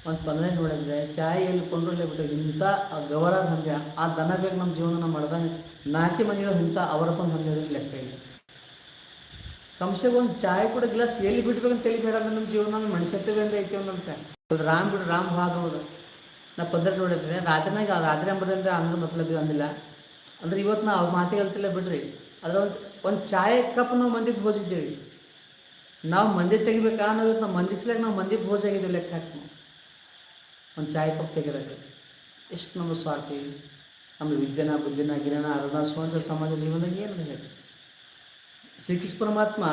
ಒಂದು ಪಂದ್ರೆ ನೋಡಿದ್ರೆ ಚಾಯ್ ಎಲ್ಲಿ ಕೊಂಡ್ರಲ್ಲೇ ಬಿಟ್ಟು ಇಂಥ ಗೌರ ದಂಧ್ಯ ಆ ದನ ಬೇಕು ನಮ್ಮ ಜೀವನ ಮಾಡ್ದಂಗೆ ನಾಲ್ಕು ಮನೆಯವರು ಇಂಥ ಅವರಪ್ಪನ ಹೊಂದಿರೋದಕ್ಕೆ ಲೆಕ್ಕ ಇಲ್ಲ. ಕಮ್ಸೆ ಒಂದು ಚಾಯ್ ಕೂಡ ಗ್ಲಾಸ್ ಎಲ್ಲಿ ಬಿಡ್ಬೇಕಂತ ತಿಳಿಬೇಡ ನಮ್ಮ ಜೀವನ ಮನುಷ್ಯತ್ವೇ ಅಂತ ಐತಿ ಒಂದಂತೆ ರಾಮ್ ಬಿಡು, ರಾಮ್ ಭಾಗ ನಾ ಪದ್ಧತಿ ನೋಡಿದ್ರೆ ರಾತ್ರಿನಾಗ ರಾತ್ರಿ ಅಂಬದಂದ್ರೆ ಅಂದ್ರೆ ಮತ್ಲಬ್ ಅಂದಿಲ್ಲ ಅಂದ್ರೆ ಇವತ್ತು ನಾವು ಮಾತಿಗೆ ಹೇಳ್ತಿಲ್ಲ ಬಿಡ್ರಿ. ಅದೊಂದು ಒಂದು ಚಾಯ್ ಕಪ್ ನಾವು ಮಂದಿಗೆ ಭೋಜಿದ್ದೇವೆ ನಾವು ಮಂದಿ ತೆಗಿಬೇಕಾ ನಾವು ಇವತ್ತು ನಾವು ಮಂದಿಸ್ಲಾಗ ನಾವು ಮಂದಿ ಭೋಜ ಆಗಿದ್ದೀವಿ ಲೆಕ್ಕ ಹಾಕಿ ಒಂದು ಚಾಯ್ ಕಪ್ ತೆಗಿರೋದು ಎಷ್ಟು ನಮ್ಮ ಸ್ವಾರ್ಥಿ. ನಮ್ಮ ವಿದ್ಯೆನ, ಬುದ್ಧಿನ, ಗಿರನ, ಅರುಣ ಸ್ವಂತ ಸಮಾಜ ಜೀವನದಾಗ ಏನು ಹೇಳಿ ಶ್ರೀಕೃಷ್ಣ ಪರಮಾತ್ಮ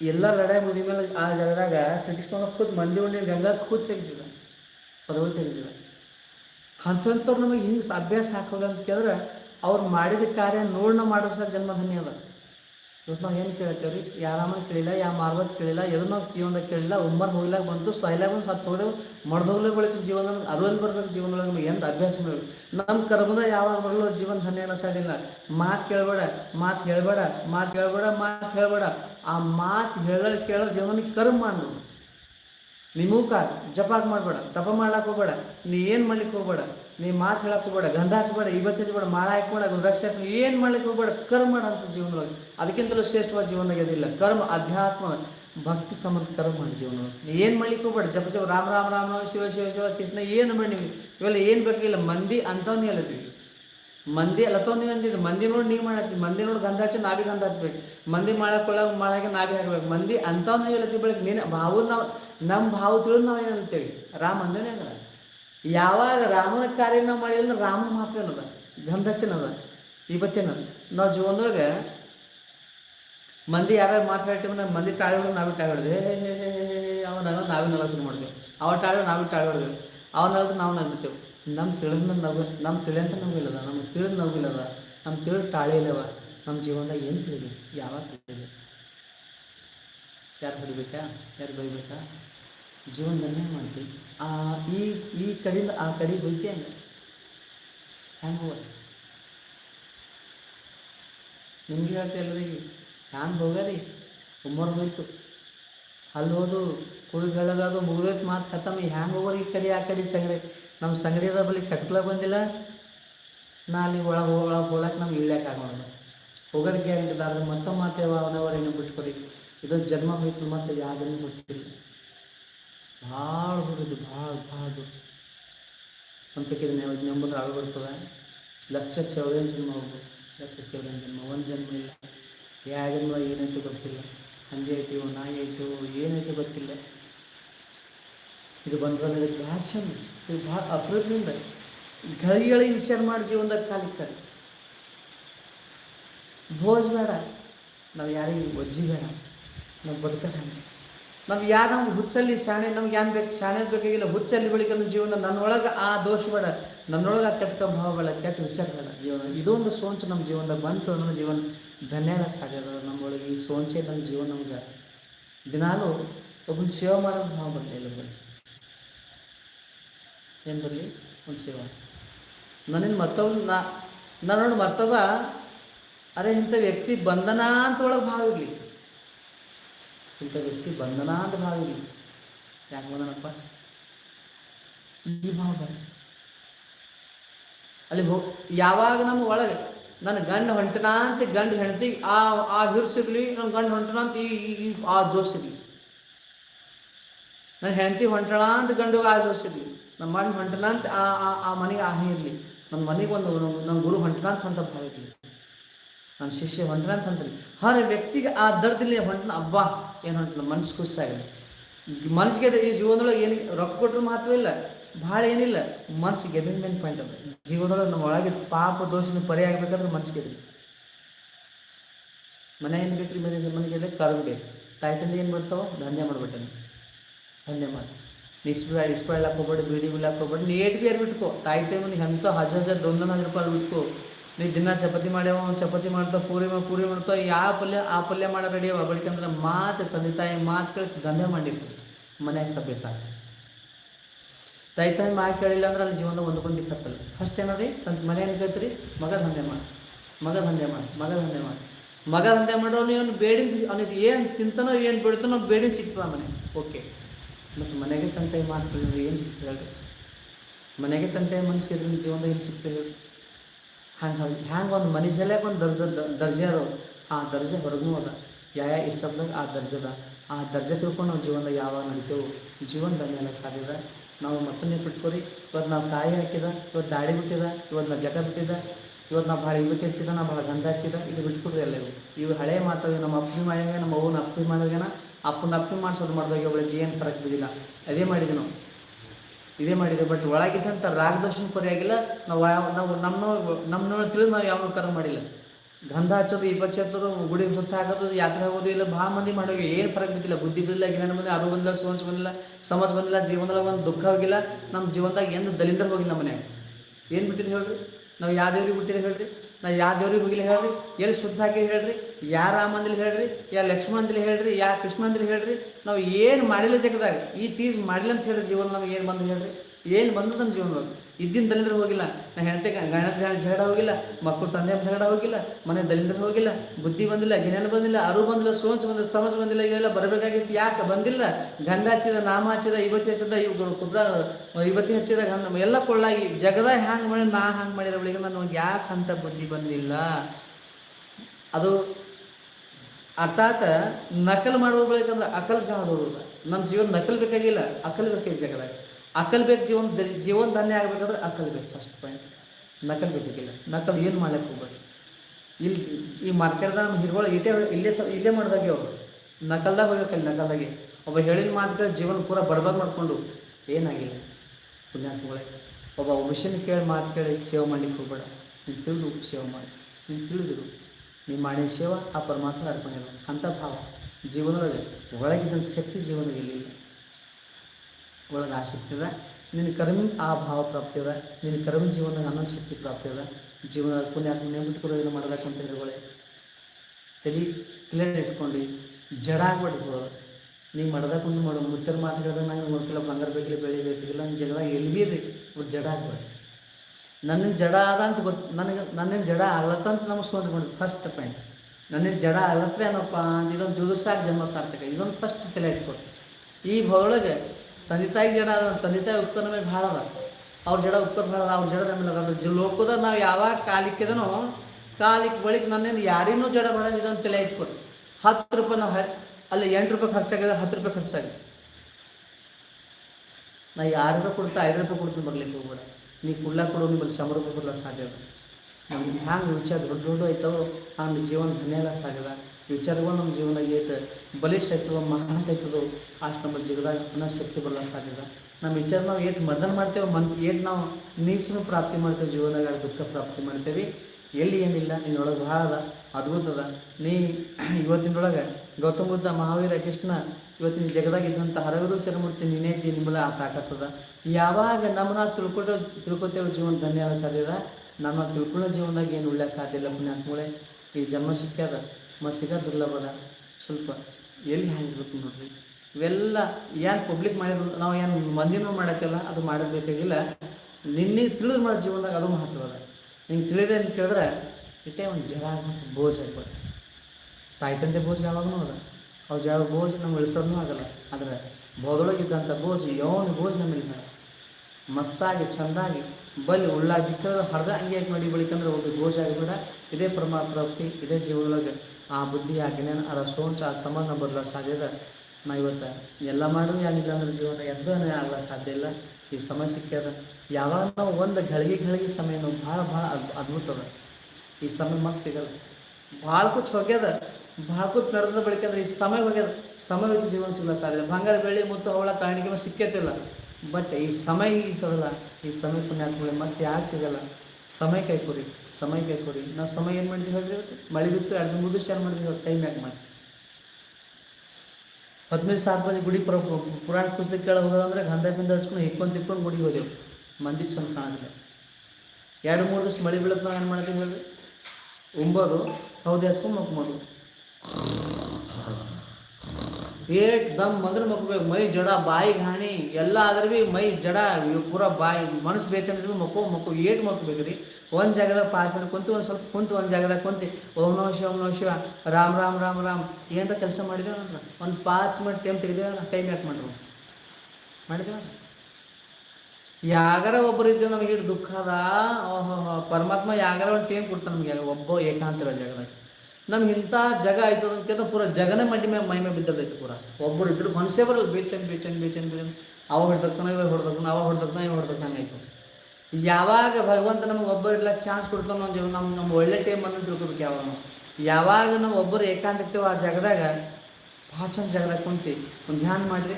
ಎಲ್ಲ ಲಡಾಯಿ ಮುಗಿದ ಮೇಲೆ ಆ ಜಗದಾಗ ಶ್ರೀಕೃಷ್ಣ ಪರಮಾತ್ಮ ಕೂತ್ ಮಂದಿ ಉಂಡಿ ಗಂಗಾ ಕೂತ್ ತೆಗ್ದಿಲ್ಲ ಪದವಿ ಇರಲಿಲ್ಲ ಅಂಥವ್ರು ನಮಗೆ ಹಿಂಗೆ ಅಭ್ಯಾಸ ಹಾಕೋದು ಅಂತ ಕೇಳಿದ್ರೆ ಅವ್ರು ಮಾಡಿದ ಕಾರ್ಯ ನೋಡ್ನ ಮಾಡೋ ಸಹ ಜನ್ಮ ಧನ್ಯ ಅದ. ಇವತ್ತು ನಾವು ಏನು ಕೇಳ್ತೇವ್ರಿ ರೀ ಯಾರಮ್ಮನ ಕೇಳಿಲ್ಲ ಯಾವ ಮಾರ್ವತ್ ಕೇಳಿಲ್ಲ ಎದು ನಾವು ಜೀವನದಾಗ ಕೇಳಿಲ್ಲ, ಉಮ್ಮರ್ ಹೋಗ್ಲಾಗ ಬಂತು ಸೈಲಾಗ ಸತ್ತು ಹೋದೆವು ಮಡ್ದೋಗ್ಲೇ ಬಳಿಕ ಜೀವನ ಅರುವಲ್ಲಿ ಬರ್ಬೇಕು ಜೀವನದೊಳಗೆ ನಮಗೆ ಎಂತ ಅಭ್ಯಾಸ ಮಾಡಬೇಕು ನಮ್ಮ ಕರ್ಮದ ಯಾವಾಗ ಬರಲು ಜೀವನ ಧನ್ಯ ಎಲ್ಲ ಸಾಡಿಲ್ಲ ಮಾತು ಕೇಳಬೇಡ, ಮಾತು ಹೇಳಬೇಡ, ಮಾತು ಕೇಳಬೇಡ, ಮಾತು ಹೇಳಬೇಡ. ಆ ಮಾತು ಹೇಳ ಕೇಳೋ ಜೀವನಕ್ಕೆ ಕರ್ಮ ಮಾಡು ನಿಮೂಕ ಜಪಾಕ್ ಮಾಡಬೇಡ, ತಪ ಮಾಡ್ಲಾಕ್ ಹೋಗ್ಬೇಡ, ನೀ ಏನು ಮಾಡ್ಲಿಕ್ಕೆ ಹೋಗ್ಬೇಡ, ನೀ ಮಾತು ಹೇಳಕ್ಕೆ ಹೋಗ್ಬೇಡ, ಗಂಧ ಹಚ್ಬೇಡ ಇವತ್ತು ಹಚ್ಬೇಡ, ಮಾಳ ಹಾಕ್ಬೇಡ ರಕ್ಷೆ ಏನು ಮಾಡ್ಲಿಕ್ಕೆ ಹೋಗ್ಬೇಡ, ಕರ್ಮ ಮಾಡಂತ ಜೀವನದೊಳಗೆ. ಅದಕ್ಕಿಂತಲೂ ಶ್ರೇಷ್ಠವಾದ ಜೀವನ ಇದಿಲ್ಲ ಕರ್ಮ, ಅಧ್ಯಾತ್ಮ, ಭಕ್ತಿ ಸಂಬಂಧ ಕರ್ಮ ಮಾಡಿ ಜೀವನ ನೀ ಏನು ಮಾಡ್ಲಿಕ್ಕೆ ಹೋಗ್ಬೇಡ, ಜಪ ಜಪ, ರಾಮ ರಾಮ ರಾಮ ಶಿವ ಶಿವ ಶಿವ, ಕೃಷ್ಣ, ಏನು ಮಾಡಿ ನೀವು? ಇವೆಲ್ಲ ಏನು ಬೇಕಾಗಿಲ್ಲ ಮಂದಿ ಅಂತವನ್ನೇ ಹೇಳಿದ್ವಿ ಮಂದಿ ಅಲ್ಲತ್ತೋ ನೀವು ಅಂದಿದ್ದು ಮಂದಿ ನೋಡಿ ನೀವು ಮಾಡತ್ತಿ, ಮಂದಿ ನೋಡಿ ಗಂಧ ಹಚ್ಚಿ ನಾವೇ ಗಂಧ ಹಚ್ಬೇಕು. ಮಂದಿ ಮಾಡಕ್ಕೊಳ್ಳ ಮಾಡಕ್ಕೆ ನಾವೇ ಹಾಕ್ಬೇಕು. ಮಂದಿ ಅಂಥವ್ನ ಹೇಳತ್ತಿ ಬೆಳಗ್ಗೆ ನೀನು ಭಾವು ನಾವು ನಮ್ಮ ಭಾವ ತಿಳಿದು ನಾವು ಏನು ಹೇಳ್ತೇವೆ ರಾಮ ಅಂದೇನೆ ಅದ ಯಾವಾಗ ರಾಮನ ಕಾರ್ಯ ನಾವು ಮಾಡಿಲ್ಲ ಅಂದ್ರೆ ರಾಮನ ಮಾತ್ರ ಏನದ? ಗಂಧಚ್ಚನದ ಇವತ್ತೇನದ ನಾವು ಜೀವನದೊಳಗೆ ಮಂದಿ ಯಾರು ಮಾತಾಡ್ತೀವಿ ಮಂದಿ ಟಾಳಿ ಹೊಡೆದು ನಾವೇ ಟಾಳಿ ಹೊಡೆದು ಹೇ ಹೇ ಹೇ ಹೇ ಹೇ, ಅವನ ನಾವೇ ನೆಲ ಶುರು ಮಾಡಿದೆ ಅವ ಟಾಳಿ ನಾವೇ ಟಾಳಿ ಹೊಡೆದೇವೆ ಅವನಲ್ದು ನಾವು ನಂಬಿತೇವೆ. ನಮ್ಮ ತಿಳಿದ ನಗು ನಮ್ಮ ತಿಳಿಯಂತ ನಗುವಿಲ್ಲದ ನಮ್ಗೆ ತಿಳಿದ ನಗುವಿಲ್ಲದ ನಮ್ಮ ತಿಳಿದು ತಾಳಿ ಇಲ್ಲವ? ನಮ್ಮ ಜೀವನದಾಗ ಏನು ತಿಳಿದೆ ಯಾವಾಗ ತಿಳಿದೆ ಯಾರು ಹೊಡಿಬೇಕಾ ಯಾರು ಬೈಬೇಕಾ ಜೀವನದಲ್ಲೇ ಮಾಡ್ತೀವಿ. ಆ, ಈ ಈ ಕಡೆಯಿಂದ ಆ ಕಡೆ ಹೋಯ್ತಿ ಹಂಗೆ. ಹೋಗ ನಿಮ್ಗೆ ಹೇಳ್ತೀವಿ ಎಲ್ಲರಿಗೆ ಹ್ಯಾಂಗೆ ಹೋಗರಿ ಉಮ್ಮರ್ ಹೋಯ್ತು. ಅಲ್ಲಿ ಹೋದು ಕುಲ್ ಬೆಳಗಾದು ಮುಗಿದೋಯ್ತು ಮಾತು ಖತಮ್ ಹ್ಯಾಂಗೆ ಹೋಗೋರು ಈ ಕಡೆ, ಆ ಕಡೆ ಸಂಗಡಿ ನಮ್ಮ ಸಂಗಡಿ ಬಲಿ ಬಳಿ ಕಟ್ಕೊಳ ಬಂದಿಲ್ಲ. ನಾ ಅಲ್ಲಿ ಒಳಗೆ ಒಳಗೆ ಹೋಗಕ್ಕೆ ನಮ್ಗೆ ಇಳ್ಯಾಕೆ ಆಗೋಣ. ಹೋಗೋದು ಗ್ಯಾರಂಟಿ ಅದ್ರ ಮತ್ತೊಮ್ಮೆ ಮಾತೇವ ಅವನವರೇನು ಬಿಟ್ಕೊಡಿ. ಇದು ಜನ್ಮ ಹೋಯ್ತು ಮತ್ತೆ ಯಾವ ಜನ್ಮ ಗೊತ್ತಿಲ್ಲ ಭಾಳ ದೂರದ್ದು ಭಾಳ ಭಾಳ ದೂರ ಅಂತಕ್ಕೆ ನೆಂಬುದು ಬರ್ತದೆ ಲಕ್ಷ ಚೌರ್ಯನ ಜನ್ಮ ಹೋಗ್ಬೋದು ಲಕ್ಷ ಚೌರ್ಯನ ಜನ್ಮ, ಒಂದು ಜನ್ಮ ಇಲ್ಲ. ಯಾವ ಜನ್ಮ ಏನೈತೆ ಗೊತ್ತಿಲ್ಲ. ಹಂದಿ ಐತಿವೋ ನಾಯಿ ಐತಿವೋ ಏನೈತೆ ಗೊತ್ತಿಲ್ಲ. ಇದು ಬಂದ್ರೆ ಇದಕ್ಕೆ ಭಾಳ ಚಂದ. ಇದು ಭಾಳ ಅಪರೂಪದಿಂದ. ಗಳಿಗಳಿಗೆ ವಿಚಾರ ಮಾಡಿ ಜೀವನದಾಗ ಕಾಲಿಕ್ತಾರೆ ಭೋಜ್ ಬೇಡ. ನಾವು ಯಾರಿಗೆ ಒಜ್ಜಿ ಬೇಡ. ನಾವು ಬದುಕಲ್ಲ ನಾವು ಯಾರು ನಮ್ಗೆ ಹುಚ್ಚಲ್ಲಿ ಶಾಣೆ ನಮ್ಗೆ ಏನು ಬೇಕು? ಶಾಣೆ ಬೇಕಾಗಿಲ್ಲ, ಹುಚ್ಚಲ್ಲಿ ಬಳಿಕ ನಮ್ಮ ಜೀವನ ನನ್ನೊಳಗೆ ಆ ದೋಷ ಬೇಡ ನನ್ನೊಳಗೆ ಆ ಕೆಟ್ಟ ಭಾವ ಬೇಡ ಕೆಟ್ಟ ವಿಚಾರ ಬೇಡ ಜೀವನ. ಇದೊಂದು ಸೋಂಚು ನಮ್ಮ ಜೀವನದಾಗ. ಬಂತು ನಮ್ಮ ಜೀವನ ಧನ್ಯರ ಸಾಗ್ಯದ. ನಮ್ಮೊಳಗೆ ಈ ಸೋಂಚೆ ನಮ್ಮ ಜೀವನ ನಮ್ಗೆ. ದಿನಾಲು ಒಬ್ಬನ ಸೇವೆ ಮಾಡೋದು ಭಾವ ಇಲ್ಲ ಬರಲಿ ಏನು ಬರಲಿ? ಒಂದು ಸೇವಾ. ನನ್ನ ಮತ್ತೊಬ್ಬ ನಾ, ನನ್ನೊಳಗೆ ಮತ್ತೊಬ್ಬ, ಅರೆ ಇಂಥ ವ್ಯಕ್ತಿ ಬಂಧನ ಅಂತ ಒಳಗೆ ಭಾವ ಇರಲಿ. ಇಂಥ ವ್ಯಕ್ತಿ ಬಂಧನ ಅಂತ ಭಾವಿರಿ ಯಾಕೆ ಬಂದನಪ್ಪ ಈ ಭಾವ ಅಲ್ಲಿ ಹೋ, ಯಾವಾಗ ನಮ್ಮ ಒಳಗೆ, ನನ್ನ ಗಂಡ ಹೊಂಟನ ಅಂತ ಗಂಡ ಹೆಂಡತಿ, ಆ ಆ ಹಿರ್ಸಿರ್ಲಿ ನನ್ನ ಗಂಡ ಹೊಂಟನ ಅಂತ ಈ ಆ ಜೋಸಿರ್ಲಿ ನನ್ನ ಹೆಂಡತಿ ಹೊಂಟಳ ಅಂತ ಗಂಡು ಆ ಜೋಸಿರ್ಲಿ ನಮ್ಮ ಮಣ್ಣು ಹೊಂಟನ ಅಂತ ಆ, ಆ- ಮನೆಗೆ ಆ ಇರಲಿ. ನನ್ನ ಮನೆಗೆ ಒಂದು ನಮ್ಮ ಗುರು ಹೊಂಟನ ಅಂತ ಅಂತ ನನ್ನ ಶಿಷ್ಯ ಹೊಂಟನ ಅಂತ ಅಂದ್ರಿ ಹರ ವ್ಯಕ್ತಿಗೆ ಆ ದರ್ದಲ್ಲಿ ಹೊಂಟನ, ಅಬ್ಬಾ, ಏನು ಹೊಂಟನ ಮನಸ್ಸು ಖುಷಿಯಾಗಲಿ ಮನಸ್ಸಿಗೆ ಈ ಜೀವನದೊಳಗೆ ಏನು ರೊಕ್ಕ ಕೊಟ್ಟರು ಮಹತ್ವ ಇಲ್ಲ, ಭಾಳ ಏನಿಲ್ಲ, ಮನಸ್ಸಿಗೆ ಮೇನ್ ಪಾಯಿಂಟ್ ಅದ. ಜೀವನದೊಳಗೆ ನಮ್ಮ ಒಳಗೆ ಪಾಪ ದೋಷನ ಪರಿ ಆಗಬೇಕಾದ್ರೆ ಮನಸ್ಸಿಗೆ ಎದ್ರಿ ಮನೆ ಏನು ಬೇಕ್ರಿ ಮನೆ, ಮನೆಗೆಲ್ಲ ಕರ್ಮ ತಾಯಿ, ತಂದೆ ಏನು ಮಾಡ್ತಾವ? ಧನ್ಯ ಮಾಡ್ಬಿಟ್ಟೆ ಧನ್ಯ ಮಾಡಿ ನಿಸ್ಬಿ ಇಸ್ಪ ಹೇಳಕ್ಕೆ ಹೋಗ್ಬೇಡಿ ಬೀಡಿ ಬಿಡಕ್ಕೆ ಹೋಗ್ಬೇಡಿ ನೀಟ್ ಬಿ ಬಿಟ್ಕೋ ತಾಯಿ, ತಂದೆ ಎಂತ ಹಜಾರ್ ಹಜಾರ್ ದೊಂದನ ಹಜಾರ್ ರೂಪಾಯಿ ಬಿಟ್ಕೋ. ನೀ ದಿನ ಚಪಾತಿ ಮಾಡ್ಯಾವ ಅವ್ನು ಚಪಾತಿ ಮಾಡ್ತಾವ, ಪೂರಿ ಮಾಡಿ ಪೂರಿ ಮಾಡ್ತಾವ ಯಾವ ಪಲ್ಯ, ಆ ಪಲ್ಯ ಮಾಡೋ ರೆಡಿ ಅವ. ಬಳಿಕಂದ್ರೆ ಮಾತು ತಂದೆ ತಾಯಿ ಮಾತು ಕೇಳಿ ದಂಧೆ ಮಾಡಿದ್ರು ಮನ್ಯಾಗ ಸಭ್ಯತ. ತಾಯಿ ತಾಯಿ ಮಾತು ಕೇಳಿಲ್ಲ ಅಂದ್ರೆ ಅಲ್ಲಿ ಜೀವನದಾಗ ಒಂದಕ್ಕೊಂದು ತಪ್ಪಲ್ಲ ಫಸ್ಟ್ ಏನೋ ತನ್ನ ಮನೆ ಏನು ಕೇಳ್ತೀರಿ ಮಗ ದಂಧೆ ಮಾಡಿ. ಮಗ ದಂಧೆ ಮಾಡಿ, ಮಗ ದಂಧೆ ಮಾಡಿ. ಮಗ ದಂಧೆ ಮಾಡೋನು ಇವನು ಬೇಡಿನ ಅವನಿಗೆ ಏನು ತಿಂತಾನೋ, ಏನು ಬಿಡ್ತಾನೋ ಬೇಡಿ ಸಿಗ್ತದ ಮನೆ. ಓಕೆ ಮತ್ತು ಮನೆಗೆ ತಂದೆ ಮಾತು ಕೇಳಿದ್ರೆ ಏನು ಸಿಗ್ತದೆ ಹೇಳ್ರಿ? ಮನೆಗೆ ತಂದೆ ಮನಸ್ಸಿಗೆ ಇದ್ರಿಂದ ಜೀವನದಾಗ ಏನು ಸಿಗ್ತದೆ ಹೇಳ್ರಿ? ಹಂಗೆ ಹ್ಯಾಂಗೆ ಒಂದು ಮನುಷ್ಯಲ್ಲೇ ಒಂದು ದರ್ಜ ದರ್ಜೆ ಅದಾವ ಆ ದರ್ಜೆ ಹೊರಗೂ ಅದ. ಯಾ ಯಾವ ಇಷ್ಟಪದಾಗ ಆ ದರ್ಜದ ಆ ದರ್ಜೆ ತಿಳ್ಕೊಂಡು ನಾವು ಜೀವನದಾಗ ಯಾವಾಗ ನಡಿತೇವೆ, ಜೀವನದ ಮೇಲೆ ಸಾಧ್ಯದ ನಾವು ಮತ್ತೊಮ್ಮೆ ಬಿಟ್ಕೋರಿ. ಇವತ್ತು ನಾವು ತಾಯಿ ಹಾಕಿದ, ಇವತ್ತು ದಾಡಿ ಬಿಟ್ಟಿದ, ಇವತ್ತು ನಾವು ಜಗ ಬಿಟ್ಟಿದ, ಇವತ್ತು ನಾವು ಭಾಳ ಇವತ್ತು ಹಚ್ಚಿದ ನಾವು ಭಾಳ ಗಂಧ ಹಚ್ಚಿದ, ಇದು ಬಿಟ್ಕೊಡ್ರಿ ಎಲ್ಲ ಇವು ಇವು ಹಳೆ ಮಾತಾಗ ನಮ್ಮ ಅಪ್ಪಿ ಮಾಡ್ಯಾಗ ನಮ್ಮ ಅವ್ವನ ಅಪ್ಪಿ ಮಾಡೋಗೇನ ಅಪ್ಪನ ಅಪ್ಪಿ ಮಾಡಿಸೋದು ಮಾಡಿದಾಗ ಅವಳಿಗೆ ಏನು ಫರಕ್ ಬಿದ್ದಿಲ್ಲ. ಅದೇ ಮಾಡಿದ್ವಿ ನಾವು. ಇದೇ ಮಾಡಿದೆ. ಬಟ್ ಒಳಗಿದ್ದಂಥ ರಾಗದೋಷನ ಆಗಿಲ್ಲ. ನಾವು ಯಾವ, ನಾವು ನಮ್ಮ, ನಮ್ಮನ್ನ ತಿಳಿದು ನಾವು ಯಾವ ಕರ ಮಾಡಿಲ್ಲ. ಗಂಧ ಹಚ್ಚೋದು, ಇಪ್ಪತ್ತು ಹಚ್ಚೋದು ಗುಡಿ ಸುತ್ತ ಹಾಕೋದು, ಯಾತ್ರೆ ಹೋಗೋದು ಇಲ್ಲ. ಭಾಳ ಮಂದಿ ಮಾಡೋದು ಏನು ಫರಕ್ ಬಿದ್ದಿಲ್ಲ. ಬುದ್ಧಿ ಬಿದ್ದಿಲ್ಲ, ಜ್ಞಾನ ಬಂದಿಲ್ಲ, ಅರಿವು ಬಂದಿಲ್ಲ, ಸೋಂಚ ಬಂದಿಲ್ಲ, ಸಮಾಜ ಬಂದಿಲ್ಲ ಜೀವನದಾಗ ಒಂದು ದುಃಖ ಹೋಗಿಲ್ಲ. ನಮ್ಮ ಜೀವನದಾಗ ಎಂದು ದಲಿಂದ್ರ ಹೋಗಿಲ್ಲ ಮನೆ ಏನು ಬಿಟ್ಟಿದ್ದು ಹೇಳ್ರಿ? ನಾವು ಯಾವ ದೇವ್ರಿಗೆ ಹೇಳ್ರಿ? ನಾವು ಯಾವ ದೇವ್ರಿಗೆ ಹೋಗಿಲ್ಲ ಹೇಳ್ರಿ, ಎಲ್ಲಿ ಶುದ್ಧ ಹಾಕಿ ಹೇಳ್ರಿ, ಯಾ ರಾಮಂದಿಲ್ಲ ಹೇಳ್ರಿ, ಯಾ ಲಕ್ಷ್ಮಣಂದಿಲ್ಲ ಹೇಳ್ರಿ, ಯಾ ಕೃಷ್ಣಂದಿಲ್ಲ ಹೇಳ್ರಿ, ನಾವು ಏನು ಮಾಡಿಲ್ಲ ಜಗದಾಗ, ಈ ತೀಸ್ ಮಾಡಿಲ್ಲ ಅಂತ ಹೇಳಿದ್ರೆ ಜೀವನ ನಮ್ಗೆ ಏನು ಬಂದು ಹೇಳ್ರಿ, ಏನು ಬಂದದ ನಮ್ಮ ಜೀವನದಾಗ ಇದ್ದಿನ ದಲಿಂದ್ರ ಹೋಗಿಲ್ಲ, ನಾ ಹೆಂಡತಿ ಗಣ ಜಗಳ ಹೋಗಿಲ್ಲ, ಮಕ್ಕಳು ತಂದೆ ಜಗಳ ಹೋಗಿಲ್ಲ, ಮನೆ ದಲಿಂದ್ರ ಹೋಗಿಲ್ಲ, ಬುದ್ಧಿ ಬಂದಿಲ್ಲ, ಜ್ಞಾನ ಬಂದಿಲ್ಲ ಅರು ಬಂದಿಲ್ಲ, ಸೋಂಚ್ ಬಂದಿಲ್ಲ ಸಮಸ್ ಬಂದಿಲ್ಲ, ಇವೆಲ್ಲ ಬರಬೇಕಾಗಿತ್ತು, ಯಾಕೆ ಬಂದಿಲ್ಲ? ಗಂಧ ಹಚ್ಚಿದ, ನಾಮ ಹಚ್ಚಿದ, ಇವತ್ತಿ ಹಚ್ಚಿದ ಇವುಗಳು ಕುದ್ರ, ಇವತ್ತಿ ಹಚ್ಚಿದ ಗಂಧ, ಎಲ್ಲ ಕೊಳ್ಳಾಗಿ, ಜಗದ ಹ್ಯಾಂಗೆ ಮಾಡಿ ನಾ ಹ್ಯಾಂಗ್ ಮಾಡಿದ ಅವಳಿಗೆ ನಾನು ಯಾಕೆ ಅಂತ ಬುದ್ಧಿ ಬಂದಿಲ್ಲ? ಅದು ಅರ್ಥಾತ್ ನಕಲ್ ಮಾಡುವ ಬೇಕಂದ್ರೆ ಅಕಲ್ ಸಹ ನಮ್ಮ ಜೀವನ ನಕಲ್ ಬೇಕಾಗಿಲ್ಲ, ಅಕಲ್ ಬೇಕಾಗಿ ಜಗದಾಗ. ಅಕಲ್ ಬೇಕು ಜೀವನ ಜೀವನ ಧನ್ಯ ಆಗ್ಬೇಕಾದ್ರೆ ಅಕಲ್ ಬೇಕು ಫಸ್ಟ್ ಪಾಯಿಂಟ್ ನಕಲ್ ಬೇಕಿಲ್ಲ ನಕಲ್ ಏನು ಮಾಡ್ಲಿಕ್ಕೆ ಹೋಗ್ಬೇಕು ಇಲ್ಲಿ ಈ ಮಾರ್ಕೆಟ್ದಾಗ ನಮ್ಮ ಹಿರಿಗಳು ಇಲ್ಲೇ ಇಲ್ಲೇ ಸ, ಇಲ್ಲೇ ಮಾಡ್ದಾಗೆ ಅವರು. ನಕಲ್ದಾಗ ಹೋಗ್ಬೇಕಲ್ಲಿ ನಕಲ್ದಾಗೆ. ಒಬ್ಬ ಹೇಳಿದ ಮಾತುಗಳ ಜೀವನ ಪೂರ ಬಡಬಾಗ ಮಾಡಿಕೊಂಡು ಏನಾಗಿಲ್ಲ. ಪುಣ್ಯಾತ್ಮಗಳೇ, ಒಬ್ಬ ಮನುಷ್ಯನ ಕೇಳಿ ಮಾತು ಕೇಳಿ ಸೇವೆ ಮಾಡ್ಲಿಕ್ಕೆ ಹೋಗ್ಬೇಡ. ನೀನು ತಿಳಿದು ಸೇವೆ ಮಾಡಿ. ನೀನು ತಿಳಿದಿರು. ನೀನು ಮಾಡಿದ ಸೇವೆ ಆ ಪರಮಾತ್ಮ ಅರ್ಪಣೆ ಅಂತ ಭಾವ ಜೀವನದೊಳಗೆ ಒಳಗಿದ್ದಂಥ ಶಕ್ತಿ ಜೀವನದಲ್ಲಿ ಇಲ್ಲ. ಒಳಗೆ ಆ ಶಕ್ತಿ ಅದ ನಿನ್ನ ಕರ್ಮ ಆ ಭಾವ ಪ್ರಾಪ್ತಿ ಅದ ನಿನ್ನ ಕರ್ಮ ಜೀವನದಾಗ ಅನ್ನೋ ಶಕ್ತಿ ಪ್ರಾಪ್ತಿ ಅದ ಜೀವನದಾಗ ಪುಣ್ಯಾತ್ಮ ನೆನ್ಬಿಟ್ಕೊಡೋ ಏನು ಮಾಡಬೇಕು ಅಂತ ಹೇಳಿರುಗಳೇ ತಲೆ ಕ್ಲಿಯರ್ ಇಟ್ಕೊಂಡು ಜಡ ಆಗ್ಬಿಟ್ಟು ನೀವು ಮಡ್ದಾಕೊಂಡು ಮಾಡು. ಮುತ್ತರ ಮಾತುಗಳದಾಗ ನಂಗೆ ನೋಡ್ಕಿಲ್ಲ ಬಂಗಾರ ಬೇಕಿಲ್ಲ ಬೆಳೆ ಬೇಕಿಲ್ಲ. ನನ್ನ ಜಗದಾಗ ಎಲ್ಲಿ ಬಿ ರೀ ಜಡ ಆಗ್ಬೇಡಿ ನನ್ನ ಜಡ ಆದ ಅಂತ ಗೊತ್ತು ನನಗೆ ನನ್ನ ಜಡ ಆಗ್ಲತ್ತ ಅಂತ ನಮಗೆ ಸೋಚ್ ಫಸ್ಟ್ ಪಾಯಿಂಟ್ ನನ್ನ ಜಡ ಆಗ್ಲತ್ತೇನಪ್ಪ ಅಂತ ಇದೊಂದು ದಿವಸ ಜನ್ಮ ಸಾರ್ಥಕ ಇದೊಂದು ಫಸ್ಟ್ ತಲೆ ಇಟ್ಕೊಡು ಈ ಭೊಳಗೆ ತಂದೆ ತಾಯಿ ಜಡ ಅದ ತಂದೆ ತಾಯಿ ಉತ್ತರ ಮೇಲೆ ಭಾಳ ಅದ ಅವ್ರ ಜಡ ಉತ್ತರ ಭಾಳ ಅದ ಅವ್ರ ಜಡ ನಮ್ಮ ಅದ ಜ ಲೋಕದ ನಾವು ಯಾವಾಗ ಕಾಲಿಕ್ಕಿದನೋ ಕಾಲಿಕ್ಕೆ ಬಳಿಕ ನನ್ನಿಂದ ಯಾರಿನೂ ಜಡ ಮಾಡೋದು ಅಂತ ತಲೆ ಇತ್ತು ಹತ್ತು ರೂಪಾಯಿ ನಾವು ಅಲ್ಲಿ ಎಂಟು ರೂಪಾಯಿ ಖರ್ಚಾಗಿದೆ ಹತ್ತು ರೂಪಾಯಿ ಖರ್ಚಾಗಿದೆ ನಾ ಯಾರು ರೂಪಾಯಿ ಕೊಡ್ತಾ, ಐದು ರೂಪಾಯಿ ಕೊಡ್ತೀನಿ ಬರ್ಲಿಕ್ಕೆ ಹೋಗ್ಬೇಡ. ನೀ ಕುಳ್ಳ ಕೊಡೋ ನಿಮ್ಮಲ್ಲಿ ಶಂಬರ ರೂಪಾಯಿ ಕೊಡ್ಲ ಸಾಧ್ಯ ನಮ್ಗೆ ಹ್ಯಾಂಗೆ ವಿಚಾರ ದೊಡ್ಡ ದೊಡ್ಡ ಐತವೋ, ಹಂಗೆ ಜೀವನ ಧನ್ಯಲ್ಲ ಸಾಗದ ವಿಚಾರಗಳು ನಮ್ಮ ಜೀವನದಾಗ ಏತ ಬಲಿಷ್ಠ ಆಯ್ತದೋ ಮಹಾಂತ ಆಯ್ತದೋ ಅಷ್ಟು ನಮ್ಮ ಜೀವನದಾಗ ಪುನಃ ಶಕ್ತಿ ಬರಲ್ಲ ಸಾಧ್ಯದ. ನಮ್ಮ ವಿಚಾರ ನಾವು ಏಟ್ ಮರ್ದನ ಮಾಡ್ತೇವೆ, ಮನ್ ಏಟ್ ನಾವು ನೀಚನ ಪ್ರಾಪ್ತಿ ಮಾಡ್ತೇವೆ, ಜೀವನದಾಗ ದುಃಖ ಪ್ರಾಪ್ತಿ ಮಾಡ್ತೇವೆ. ಎಲ್ಲಿ ಏನಿಲ್ಲ, ನಿನ್ನೊಳಗೆ ಭಾಳ ಅದ, ಅದ್ಭುತ ಅದ. ನೀ ಇವತ್ತಿನೊಳಗೆ ಗೌತಮ ಬುದ್ಧ, ಮಹಾವೀರ, ಕೃಷ್ಣ ಇವತ್ತಿನ ಜಗದಾಗ ಇದ್ದಂಥ ಹರಗರು ಚರಮೂರ್ತಿ ನೀನೇ ಮೇಲೆ ಆ ತಾಕತ್ತದ. ಯಾವಾಗ ನಮ್ಮನ್ನ ತಿಳ್ಕೊಂಡು ತಿಳ್ಕೊತೇವೆ ಜೀವನ ಧನ್ಯವಾದ ಸಾಧ್ಯದ. ನಮ್ಮ ತಿಳ್ಕೊಳ್ಳೋ ಜೀವನದಾಗ ಏನು ಉಳ್ಳ ಸಾಧ್ಯ ಇಲ್ಲ ಪುಣ್ಯಾತ್ಮಗಳೇ. ಈ ಜನ್ಮ ಸಿಕ್ಕ್ಯದ ಮತ್ತು ದುರ್ಲಭದ ಸ್ವಲ್ಪ ಎಲ್ಲಿ ಹ್ಯಾಂಗಿರುತ್ತೆ ನೋಡ್ರಿ. ಇವೆಲ್ಲ ಏನು ಪಬ್ಲಿಕ್ ಮಾಡಿದ್ರು, ನಾವು ಏನು ಮಂದಿನೂ ಮಾಡೋಕ್ಕಲ್ಲ, ಅದು ಮಾಡಬೇಕಾಗಿಲ್ಲ ನಿನ್ನೆ ತಿಳಿದು ಮಾಡೋ ಜೀವನದಾಗ ಅದು ಮಹತ್ವದ ನಿಂಗೆ ತಿಳಿದೆ ಅಂತ ಕೇಳಿದ್ರೆ, ಇಟ್ಟೇ ಒಂದು ಜರ ಬೋಜ್ ಆಗ್ಬೋದು ತಾಯಿ ತಂದೆ ಬೋಜ್ ಯಾವಾಗಲೂ ಅದ. ಅವ್ರು ಜಾಗ ಬೋಜ್ ನಮ್ಗೆ ಇಳಿಸೋದೂ ಆಗಲ್ಲ. ಆದರೆ ಬೋದೊಳಗಿದ್ದಂಥ ಬೋಜ್ ಯಾವನು ಬೋಜ್ ನಮಗೆ ಮಸ್ತಾಗಿ, ಚೆಂದಾಗಿ, ಬಲ್ಲಿ ಉಳ್ಳಾಗಿ ಹರ್ದ ಹಂಗೆ ಮಾಡಿ ಬಳಿಕಂದ್ರೆ ಒಂದು ಬೋಜ್ ಆಗಿಬೇಡ. ಇದೇ ಪರಮಾತ್ಮ ಇದೇ ಜೀವನದೊಳಗೆ ಆ ಬುದ್ಧಿ ಆ ಜ್ಞಾನ ಆ ಸೋಂಚ, ಆ ಸಮಾನ ಬರಲ ಸಾಧ್ಯದ ನಾ ಇವತ್ತು ಎಲ್ಲ ಮಾಡಿದ್ರು ಏನಿಲ್ಲ ಅಂದ್ರೆ ಜೀವನ ಎದ್ದನೇ ಆಗಲ್ಲ ಸಾಧ್ಯ ಇಲ್ಲ. ಈ ಸಮಯ ಸಿಕ್ಕ್ಯದ ಯಾವಾಗ ನಾವು ಒಂದು ಗಳಿಗೆ ಗಳಿಗೆ ಸಮಯ ನಾವು ಭಾಳ ಭಾಳ ಅದ್, ಅದ್ಭುತ ಅದ. ಈ ಸಮಯ ಮತ್ತೆ ಸಿಗಲ್ಲ. ಭಾಳ ಕುಚ್ ಹೋಗ್ಯದ. ಭಾಳ ಕುಚ್ ನಡೆದ ಬೆಳಿಕಂದ್ರೆ ಈ ಸಮಯ ಹೋಗ್ಯದ. ಸಮಯ ಇದ್ದು ಜೀವನ ಸಿಗಲ್ಲ ಸಾಧ್ಯ ಬಂಗಾರ ಬೆಳ್ಳಿ ಮತ್ತು ಅವಳ ಕಾರಣಿಗೆ ಸಿಕ್ಕೇತಿಲ್ಲ. ಬಟ್ ಈ ಸಮಯ ಇರ್ತದಲ್ಲ ಈ ಸಮಯ ಪುಣ್ಯಾತ್ಮಗಳು ಮತ್ತೆ ಯಾಕೆ ಸಿಗಲ್ಲ? ಸಮಯ ಕೈ ಕೊಡಿ. ಸಮಯ ಬೇಕು ರೀ. ನಾವು ಸಮಯ ಏನು ಮಾಡಿದ್ವಿ ಹೇಳ್ರಿ ಇವತ್ತು? ಮಳೆ ಬಿತ್ತು, ಎರಡು ಮೂರು ದಿವಸ ಏನು ಮಾಡಿದ್ವಿ ಟೈಮ್ ಯಾಕೆ ಮಾಡಿ? ಹದಿನೈದು ಸಾವಿರ ರೂಪಾಯಿ ಗುಡಿ ಪುರ ಪುರಾಣ ಪುಸ್ತಕ ಕೇಳ ಹೋಗೋದಂದ್ರೆ ಗಂಧ ಬಿಂದ ಹಚ್ಕೊಂಡು ಹಿಕ್ಕೊಂಡು ತಿಕ್ಕೊಂಡು ಗುಡಿಗೆ ಹೋದೆವು. ಮಂದಿ ಚಂದ ಕಾಣೋದಿಲ್ಲ. ಎರಡು ಮೂರು ದಿವಸ ಮಳೆ ಬೀಳಕ್ಕೆ ನಾವು ಏನು ಮಾಡ್ತೀವಿ ಹೇಳ್ರಿ? ಉಂಬೋದು, ಹೌದು ಹಚ್ಕೊಂಡು ಮಕ್ಬೋದು ಏಟ್ ದಮ್ ಅಂದ್ರೆ ಮಕ್ಕೋಬೇಕು ಮೈ ಜಡ, ಬಾಯಿ ಘಾಣಿ, ಎಲ್ಲ ಆದ್ರೆ ಭೀ ಮೈ ಜಡ ಪೂರ ಬಾಯಿ, ಮನಸ್ಸು ಬೇಚಂದ್ರೆ ಭೀ ಮಕ್ಕೋ ಮಕ್ಕೋ, ಏಟ್ ಮಕ್ಕಬೇಕು ರೀ ಒಂದು ಜಾಗದಾಗ ಪಾಸ್ ಮಾಡಿ ಕುಂತು, ಒಂದು ಸ್ವಲ್ಪ ಕುಂತು, ಒಂದು ಜಾಗದಾಗ ಕುಂತು, ಓಂ ನಮ ಶಿವ ಓಂ ನಮ ಶಿವ ರಾಮ್ ರಾಮ್ ರಾಮ್ ರಾಮ್, ಏನಾರ ಕೆಲಸ ಮಾಡಿದೇವ ಒಂದು ಪಾಸ್ ಮಾಡಿ ಟೈಮ್ ತೆಗೆದೇವ ಟೈಮ್ ಯಾಕೆ ಮಾಡ್ರು ಮಾಡಿದೇವ ಯಾಗಾರ ಒಬ್ಬರು ಇದ್ದೇವೆ ನಮಗೆ ದುಃಖ ಅದ ಪರಮಾತ್ಮ ಯಾಗಾರ ಒಂದು ಟೈಮ್ ಕೊಡ್ತಾನೆ ನಮಗೆ, ಒಬ್ಬ ಏಕಾಂತ ಇರೋ ಜಾಗದಾಗ. ನಮ್ಗೆ ಇಂಥ ಜಗ ಆಯ್ತು ಅಂತ ಪೂರ ಜಗನೇ ಮಂಡಿ ಮೇಲೆ ಮೈ ಮೇಲೆ ಬಿದ್ದೈತೆ ಪೂರ. ಒಬ್ಬರು ಇದ್ರು ಮನುಷ್ಯ ಬರಲ್ಲ ಬೇಚನ್ ಬೇಚನ್ ಬೇಚನ್ ಬೇಚನ್. ಅವ ಹೊಡ್ದಕ್ಕನ ಇವಾಗ ಹೊಡ್ದಕ್ಕನ ಅವ ಹೊಡ್ದಕ್ಕನ ಇವಾಗ ಹೊಡ್ದಕ್ಕನ ಆಯ್ತು. ಯಾವಾಗ ಭಗವಂತ ನಮಗೆ ಒಬ್ಬರು ಇಲ್ಲ, ಚಾನ್ಸ್ ಕೊಡ್ತಾನೋ ಜೀವನ ನಮ್ಮ ನಮ್ಮ ಒಳ್ಳೆ ಟೈಮ್ ಅನ್ನು ತಿಳ್ಕೊಬೇಕು ಯಾವಾಗ ಯಾವಾಗ ನಾವು ಒಬ್ಬರು ಏಕಾಂತಿರ್ತೇವೆ ಆ ಜಾಗದಾಗ, ಭಾಳ ಚಂದ ಜಾಗದಾಗ ಕುಂತಿ, ಒಂದು ಧ್ಯಾನ ಮಾಡಿರಿ,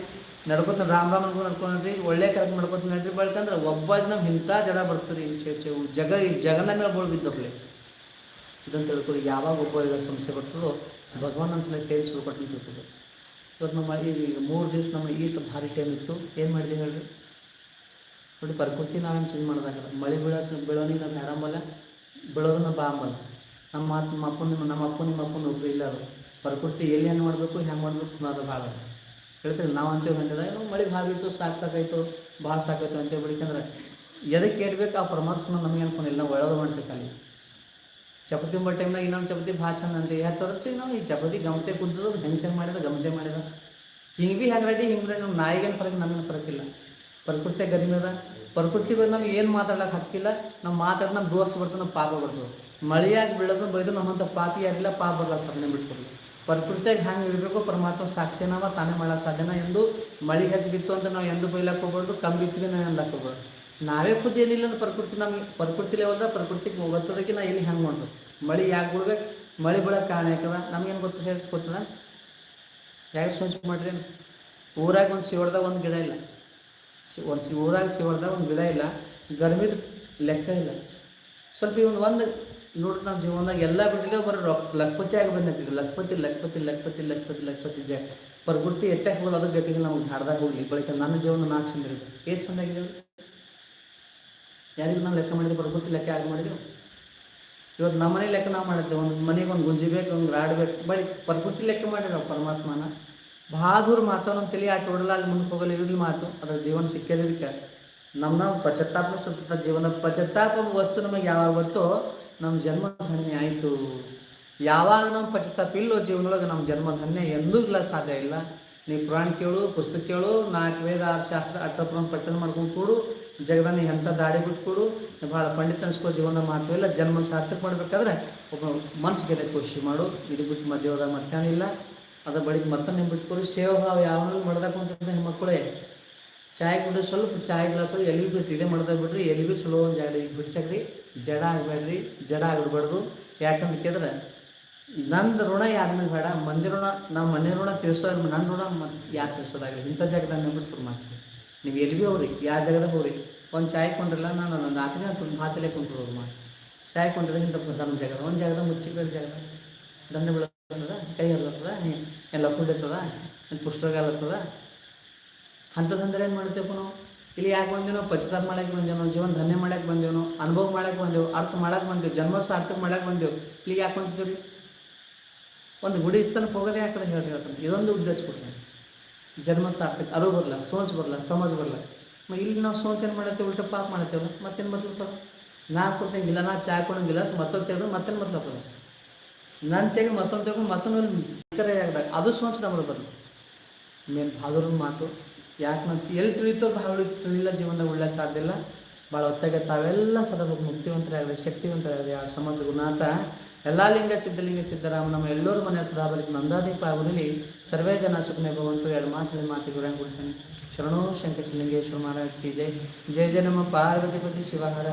ನಡ್ಕೊತ ರಾಮ್ ರಾಮ್ ಅನ್ಕೊಂಡು ನಡ್ಕೊಂಡ್ರಿ, ಒಳ್ಳೆ ಕೆಲಸ ಮಾಡ್ಕೊತ ನಡ್ರಿ ಬಳಕಂದ್ರೆ ಒಬ್ಬ ನಮ್ಗೆ ಇಂಥ ಜಡ ಬರ್ತೀರಿ ಚೆ ಚೆ ಜಗ ಈ ಜಗನ ಮೇಲೆ ಬೋಳ್ ಬಿದ್ದಪ್ಲೆ ಇದನ್ನು ತಿಳ್ಕೊಳ್ಳಿ, ಯಾವಾಗ ಒಬ್ಬ ಸಮಸ್ಯೆ ಬರ್ತದೋ ಭಗವಾನ್ ಅನ್ಸಲ ಟೈಮ್ ಚಲೋ ಕೊಟ್ಟು ಇವತ್ತು ನಮ್ಮ ಈ ಮೂರು ದಿವಸ ನಮ್ಮ ಇಷ್ಟು ಭಾರಿ ಟೈಮ್ ಇತ್ತು. ಏನು ಮಾಡಿದೆ ಹೇಳ್ರಿ? ನೋಡಿ, ಪ್ರಕೃತಿ ನಾವೇನು ಚೇಂಜ್ ಮಾಡೋದಾಗಲ್ಲ. ಮಳೆ ಬೀಳೋಕೆ ಬೀಳೋನಿಗೆ ನಾವು ಹೇಳಂಬಲ್ಲ ಬೀಳೋದನ್ನ ಬಾ ಅಂಬಲ್ಲ ನಮ್ಮ ಮಾತು ನಮ್ಮ ನಿಮ್ಮ ನಮ್ಮ ಅಪ್ಪ ನಿಮ್ಮ ಅಪ್ಪನ ಒಬ್ಬರು ಇಲ್ಲ ಅದು ಪ್ರಕೃತಿ ಎಲ್ಲಿ ಏನು ಮಾಡಬೇಕು, ಹೆಂಗೆ ಮಾಡಬೇಕು ಅನ್ನೋದು ಭಾಳ ಅದ. ಹೇಳ್ತೀವಿ ನಾವು ಅಂತೇವೆ ನಾವು ಮಳೆ ಭಾಳ ಇತ್ತು, ಸಾಕು ಸಾಕಾಯಿತು ಭಾಳ ಸಾಕಾಯ್ತು ಅಂತೇಳಿ ಯಾಕಂದ್ರೆ ಎದಕ್ಕೆ ಹೇಳ್ಬೇಕು ಆ ಪರಮಾತ್ಮನ ನಮಗೆ ಅನ್ಕೊಂಡಿಲ್ಲ ಒಳ್ಳೆದು ಮಾಡ್ತೀವಿ ಖಾಲಿ. ಚಪಾತಿ ಮಾಡೋ ಟೈಮ್ನಾಗ ಇನ್ನೊಂದು ಚಪಾತಿ ಭಾಳ ಚಂದ ಅಂತ. ಹೆಚ್ಚು ನಾವು ಈ ಚಪಾತಿ ಗಮತೆ ಕುದ್ದದ ಹೆಂಗೆ ಮಾಡಿದ ಗಮತೆ ಮಾಡಿದ. ಹಿಂಗೆ ಭೀ ಹೆಂಗೆ ರೆಡಿ ಹಿಂಗೆ ರೆಡಿ ನಮ್ಮ ನಾಯಿಗೇನು ಫರಕ್, ನಮಗೇನು ಫರಕ್ ಇಲ್ಲ. ಪ್ರಕೃತಿ ಗರಿಮೆ ಅದ. ಪ್ರಕೃತಿ ಬಗ್ಗೆ ನಮ್ಗೆ ಏನು ಮಾತಾಡೋಕೆ ಹಕ್ಕಿಲ್ಲ. ನಾವು ಮಾತಾಡಿ ನಮ್ಮ ದೋಸ್ತ ಬರ್ತದೆ ನಮ್ಮ ಪಾಪ ಬರ್ತದೆ ಮಳೆಯಾಗಿ ಬೀಳೋದು ಬೈದು ನಮ್ಮಂಥ ಪಾಪಿ ಆಗಿಲ್ಲ ಪಾಪ ಬರಲ್ಲ ಸಾಧನೆ ಬಿಟ್ಕೊಡ್ಲಿ ಪ್ರಕೃತಿಯಾಗಿ ಹ್ಯಾಂಗೆ ಇರಬೇಕು, ಪರಮಾತ್ಮ ಸಾಕ್ಷಿನವ ತಾನೇ ಮಾಡೋ ಸಾಧ್ಯನ ಎಂದು ಮಳೆ ಹೆಚ್ಚು ಬಿತ್ತು ಅಂತ ನಾವು ಎಂದು ಬೈಲಕ್ಕೆ ಹೋಗ್ಬಾರ್ದು ಕಮ್ಮಿ ನಾವು ಅನ್ಲಕ್ಕೆ ಹೋಗ್ಬಾರ್ದು. ನಾವೇ ಖುದ್ದು ಏನಿಲ್ಲ ಅಂದ್ರೆ ಪ್ರಕೃತಿ ನಮಗೆ ಪ್ರಕೃತಿ ಲೆವೆಲ್ದ ಪ್ರಕೃತಿಗೆ ಗೊತ್ತೋದಕ್ಕೆ ನಾ ಎಲ್ಲಿ ಹೆಂಗೆ ಮಾಡ್ಬೇಕು? ಮಳೆ ಯಾಕೆ ಬಿಡ್ಬೇಕು ಮಳೆ ಬೀಳಕ್ಕೆ ಕಾರಣ ಯಾಕದ ಏನು ಗೊತ್ತು ಹೇಳಿ ಗೊತ್ತದ? ಯಾಕೆ ಸ್ವಚ್ಛ ಮಾಡ್ರಿ? ಊರಾಗ ಒಂದು ಶಿವಡ್ದಾಗ ಒಂದು ಗಿಡ ಇಲ್ಲ. ಒಂದು ಊರಾಗ ಶಿವಡ್ದಾಗ ಒಂದು ಗಿಡ ಇಲ್ಲ. ಗರ್ಮಿದ ಲೆಕ್ಕ ಇಲ್ಲ. ಸ್ವಲ್ಪ ಒಂದು ಒಂದು ನೋಡ್ರಿ ನಾವು ಜೀವನದಾಗ ಎಲ್ಲ ಬಿಟ್ಟಿದ್ದೇವೆ ಬರೋ ರೊಕ್ಕ ಲಕ್ಪತಿ ಆಗಿ ಬಂದಿರ್ತೀವಿ. ಲಕ್ಪತಿ ಲಕ್ಪತಿ ಲಕ್ಪತಿ ಲಕ್ಪತಿ ಲಕ್ಪತಿ ಜ, ಪ್ರಕೃತಿ ಎತ್ತಾಗ ಹೋಗೋದು ಅದು ಬೇಕಾಗಿ ನಮ್ಗೆ ಹಾಡ್ದಾಗ ಹೋಗ್ಲಿ. ಬಳಿಕ ನನ್ನ ಜೀವನ ನಾನು ಚಂದ ಇರಬೇಕು ಏಟ್ ಚಂದ ಆಗಿದೆ ಯಾರಿಗೂ ನಾವು ಲೆಕ್ಕ ಮಾಡಿದ್ವಿ ಪ್ರಕೃತಿ ಲೆಕ್ಕ ಯಾರು ಮಾಡಿದೆವು ಇವತ್ತು ನಮ್ಮ ಮನೆ ಲೆಕ್ಕ ನಾವು ಮಾಡಿದ್ದೆ. ಒಂದು ಮನೆಗೆ ಒಂದು ಗುಂಜಿ ಬೇಕು, ಒಂದು ರಾಡ್ ಬೇಕು. ಬಳಿ ಪ್ರಕೃತಿ ಲೆಕ್ಕ ಮಾಡಿರೋ ಪರಮಾತ್ಮನ. ಬಹಾದೂರ್ ದೂರ ಮಾತು ನಮ್ಮ ತಲೆ ಆಟ ಹೊಡಲ್ಲ ಅಲ್ಲಿ ಮುಂದಕ್ಕೆ ಹೋಗಲ್ಲ ಇರಲಿ ಮಾತು. ಅದ್ರ ಜೀವನ ಸಿಕ್ಕಿದ್ದಕ್ಕೆ ನಮ್ಮ ನಾವು ಪಶ್ಚಾತ್ತಾಪ ಸುತ್ತ ಜೀವನ ಪಶ್ಚಾತ್ತಾಪ ವಸ್ತು ನಮಗೆ ಯಾವಾಗ ಗೊತ್ತೋ ನಮ್ಮ ಜನ್ಮ ಧನ್ಯ ಆಯಿತು. ಯಾವಾಗ ನಮ್ಮ ಪಶ್ಚಾತ್ತಾಪ ಇಲ್ಲೋ ಜೀವನದೊಳಗೆ ನಮ್ಮ ಜನ್ಮ ಧನ್ಯ ಎಂದೂ ಇಲ್ಲ, ಸಾಧ್ಯ ಇಲ್ಲ. ನೀವು ಪುರಾಣ ಕೇಳು, ಪುಸ್ತಕ ಕೇಳು, ನಾಲ್ಕು ವೇದ, ಆರು ಶಾಸ್ತ್ರ ಅಟ್ಟ ಪುರಾಣ ಪಠಣ ಮಾಡ್ಕೊಂಡು ಕೊಡು. ಜಗದ ನೀ ಎಂಥ ದಾಡಿ ಬಿಟ್ಕೊಡು ಭಾಳ ಪಂಡಿತ ಅನ್ಸ್ಕೋ ಜೀವನ ಮಾತು ಇಲ್ಲ, ಜನ್ಮ ಸಾರ್ಥಕ ಮಾಡ್ಬೇಕಾದ್ರೆ ಒಬ್ಬ ಮನ್ಸಿಗೆ ಖುಷಿ ಮಾಡು. ಇದು ಬಿಟ್ಟು ಮ ಜೀವದಾಗ ಮತ್ತೇನಿಲ್ಲ ಅದ್ರ ಬಳಿಕ ಮತ್ತೆ ನೀವು ಬಿಟ್ಕೊಡು. ಸೇವೆ ಭಾವ ಮಾಡ್ದಾಗ ಕುಂತಿದ್ದ ಹೆಣ್ಮಕ್ಳೇ, ಚಾಯ್ ಕುಡಿದು ಸ್ವಲ್ಪ ಚಾಯ್ ಗ್ಲಾಸ್ ಎಲ್ಲಿ ಬಿಟ್ಟು ಇದೇ ಮಾಡ್ದಾಗ ಬಿಡ್ರಿ, ಎಲ್ಲಿ ಬಿ ಚಲೋ ಒಂದು ಜಾಗ ಬಿಡ್ಸಕ್ರಿ ಜಡ ಆಗಬೇಡ್ರಿ, ಜಡ ಆಗಿಬಿಡ್ಬಾರ್ದು. ಯಾಕಂತ ಕೇಳಿದ್ರೆ, ನಂದು ಋಣ ಯಾರ ಬೇಡ, ಮಂದಿ ಋಣ ನಮ್ಮ ಮನೆ ಋಣ ತಿಳಿಸೋ ನನ್ನ ಋಣ ಮತ್ತೆ ಯಾರು ತಿಳಿಸೋದಾಗಲಿ ಇಂಥ ಜಾಗದಾಗ ನೀವು ಬಿಟ್ಟು ಮಾಡ್ತೀವಿ ನೀವು ಎಲ್ಲಿ ಭೀ ಅವ್ರಿ ಯಾವ ಜಾಗದಾಗ ಹೋಗ್ರಿ, ಒಂದು ಚಾಯ್ ಕೊಂಡ್ರಲ್ಲ, ನಾನು ಒಂದು ನಾಲ್ಕು ತುಂಬ ಮಾತಲ್ಲೇ ಕುಂತ್ರೋದು ಮಾಡಿ. ಚಾಯ್ ಕೊಂಡ್ರೆ ಇಂಥ ನಮ್ಮ ಜಾಗದ, ಒಂದು ಜಾಗದ ಮುಚ್ಚಿಕೊಳ್ಳಿ ಜಾಗದ ದಂಡ ಬೀಳತ್ತದ ಕೈ ಹರ್ಲತ್ತದ ಎಲ್ಲ ಕುಡಿತದ ಪುಸ್ತಕ ಅಲ್ಲತ್ತದ ಅಂಥದ್ದಂದ್ರೆ ಏನು ಮಾಡ್ತೇವೆ ನಾವು? ಇಲ್ಲಿ ಯಾಕೆ ಬಂದೇವು ನಾವು? ಪಶ್ಚಾತ್ತಾಪ ಮಾಡಕ್ಕೆ ಬಂದೇವು ನಾವು, ಜೀವನ ಧನ್ಯ ಮಾಡಕ್ಕೆ ಬಂದೇವು ನಾವು, ಅನುಭವ ಮಾಡಕ್ಕೆ ಬಂದೆವು ಅರ್ಥ ಮಾಡಕ್ಕೆ ಬಂದೆವು, ಜನ್ಮ ಸಾರ್ಥಕ ಮಾಡಕ್ಕೆ ಬಂದೆವು ಇಲ್ಲಿಗೆ ಯಾಕೆ ಬಂದಿದ್ದೇವೆ ಒಂದು ಗುಡಿ ಸ್ಥಾನಕ್ಕೆ ಹೋಗೋದೇ ಯಾಕಡೆ ಹೇಳಿ ಹೇಳ್ತಾನೆ, ಇದೊಂದು ಉದ್ದೇಶ ಕೊಡ್ತಾನೆ. ಜನ್ಮ ಸಾರ್ಥಕ, ಅರಿವು ಬರಲ್ಲ ಸೋಂಚ್ ಬರಲ್ಲ ಸಮಾಜ ಬರಲ್ಲ ಇಲ್ಲಿ ನಾವು ಸೋಂಚನ ಮಾಡತ್ತೇವೆ, ಉಲ್ಟ ಪಾಪ ಮಾಡತ್ತೇವೆ ಮತ್ತೇನು ಮತ್ಲಪ್ಪ ನಾ ಕೊಟ್ಟಂಗಿಲ್ಲ, ನಾ ಚಾ ಕೊಡಂಗಿಲ್ಲ ಮತ್ತೊಂದು ತೆಗೆದು ಮತ್ತೇನು ಮತ್ಲಪ್ಪ ನಾನು ತೆಗೆದು ಮತ್ತೊಂದು ತೆಗೆದು ಮತ್ತೊಂದು ಕರೆ ಅದು ಸೋಂಚನೆ ಬರಲ್ಲ ಮೇನ್ ಭಾಗವ್ರ ಮಾತು, ಯಾಕೆ ಮತ್ತೆ ಎಲ್ಲಿ ತಿಳಿತೋ ಭಾಳ ತಿಳಿಲ್ಲ, ಜೀವನದಾಗ ಒಳ್ಳೆ ಸಾಧ್ಯ ಇಲ್ಲ. ಭಾಳ ಹೊತ್ತಾಗೆ ತಾವೆಲ್ಲ ಸದಾ ಮುಕ್ತಿವಂತರಾಗಲಿ ಶಕ್ತಿವಂತರಾಗಲಿ ಆ ಸಂಬಂಧ ಗುಣಾತ ಎಲ್ಲ ಲಿಂಗ ಸಿದ್ಧಲಿಂಗ ಸಿದ್ದರಾಮನಮ್ಮ ಎಲ್ಲರೂ ಮನೆಯ ಸದಾಬಲಿಗೆ ನಂದಾದೀಪ ಆಗುವಲ್ಲಿ ಸರ್ವೇ ಜನ ಸುಖನೆ ಭವಂತು ಎರಡು ಮಾತಿನ ಮಾತಿ ಗುರಂಗುಡ್ತಾನೆ ಶರಣೋ ಶಂಕರಲಿಂಗೇಶ್ವರ ಮಹಾರಾಜ್ ಕಿ ಜೈ. ಜಯ ಜಯ ನಮ್ಮ ಪಾರ್ವತಿಪತಿ ಶಿವ ಹರ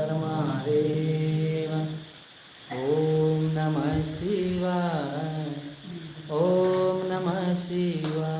ಓಂ ನಮಃ ಶಿವ ಓಂ ನಮಃ ಶಿವಾ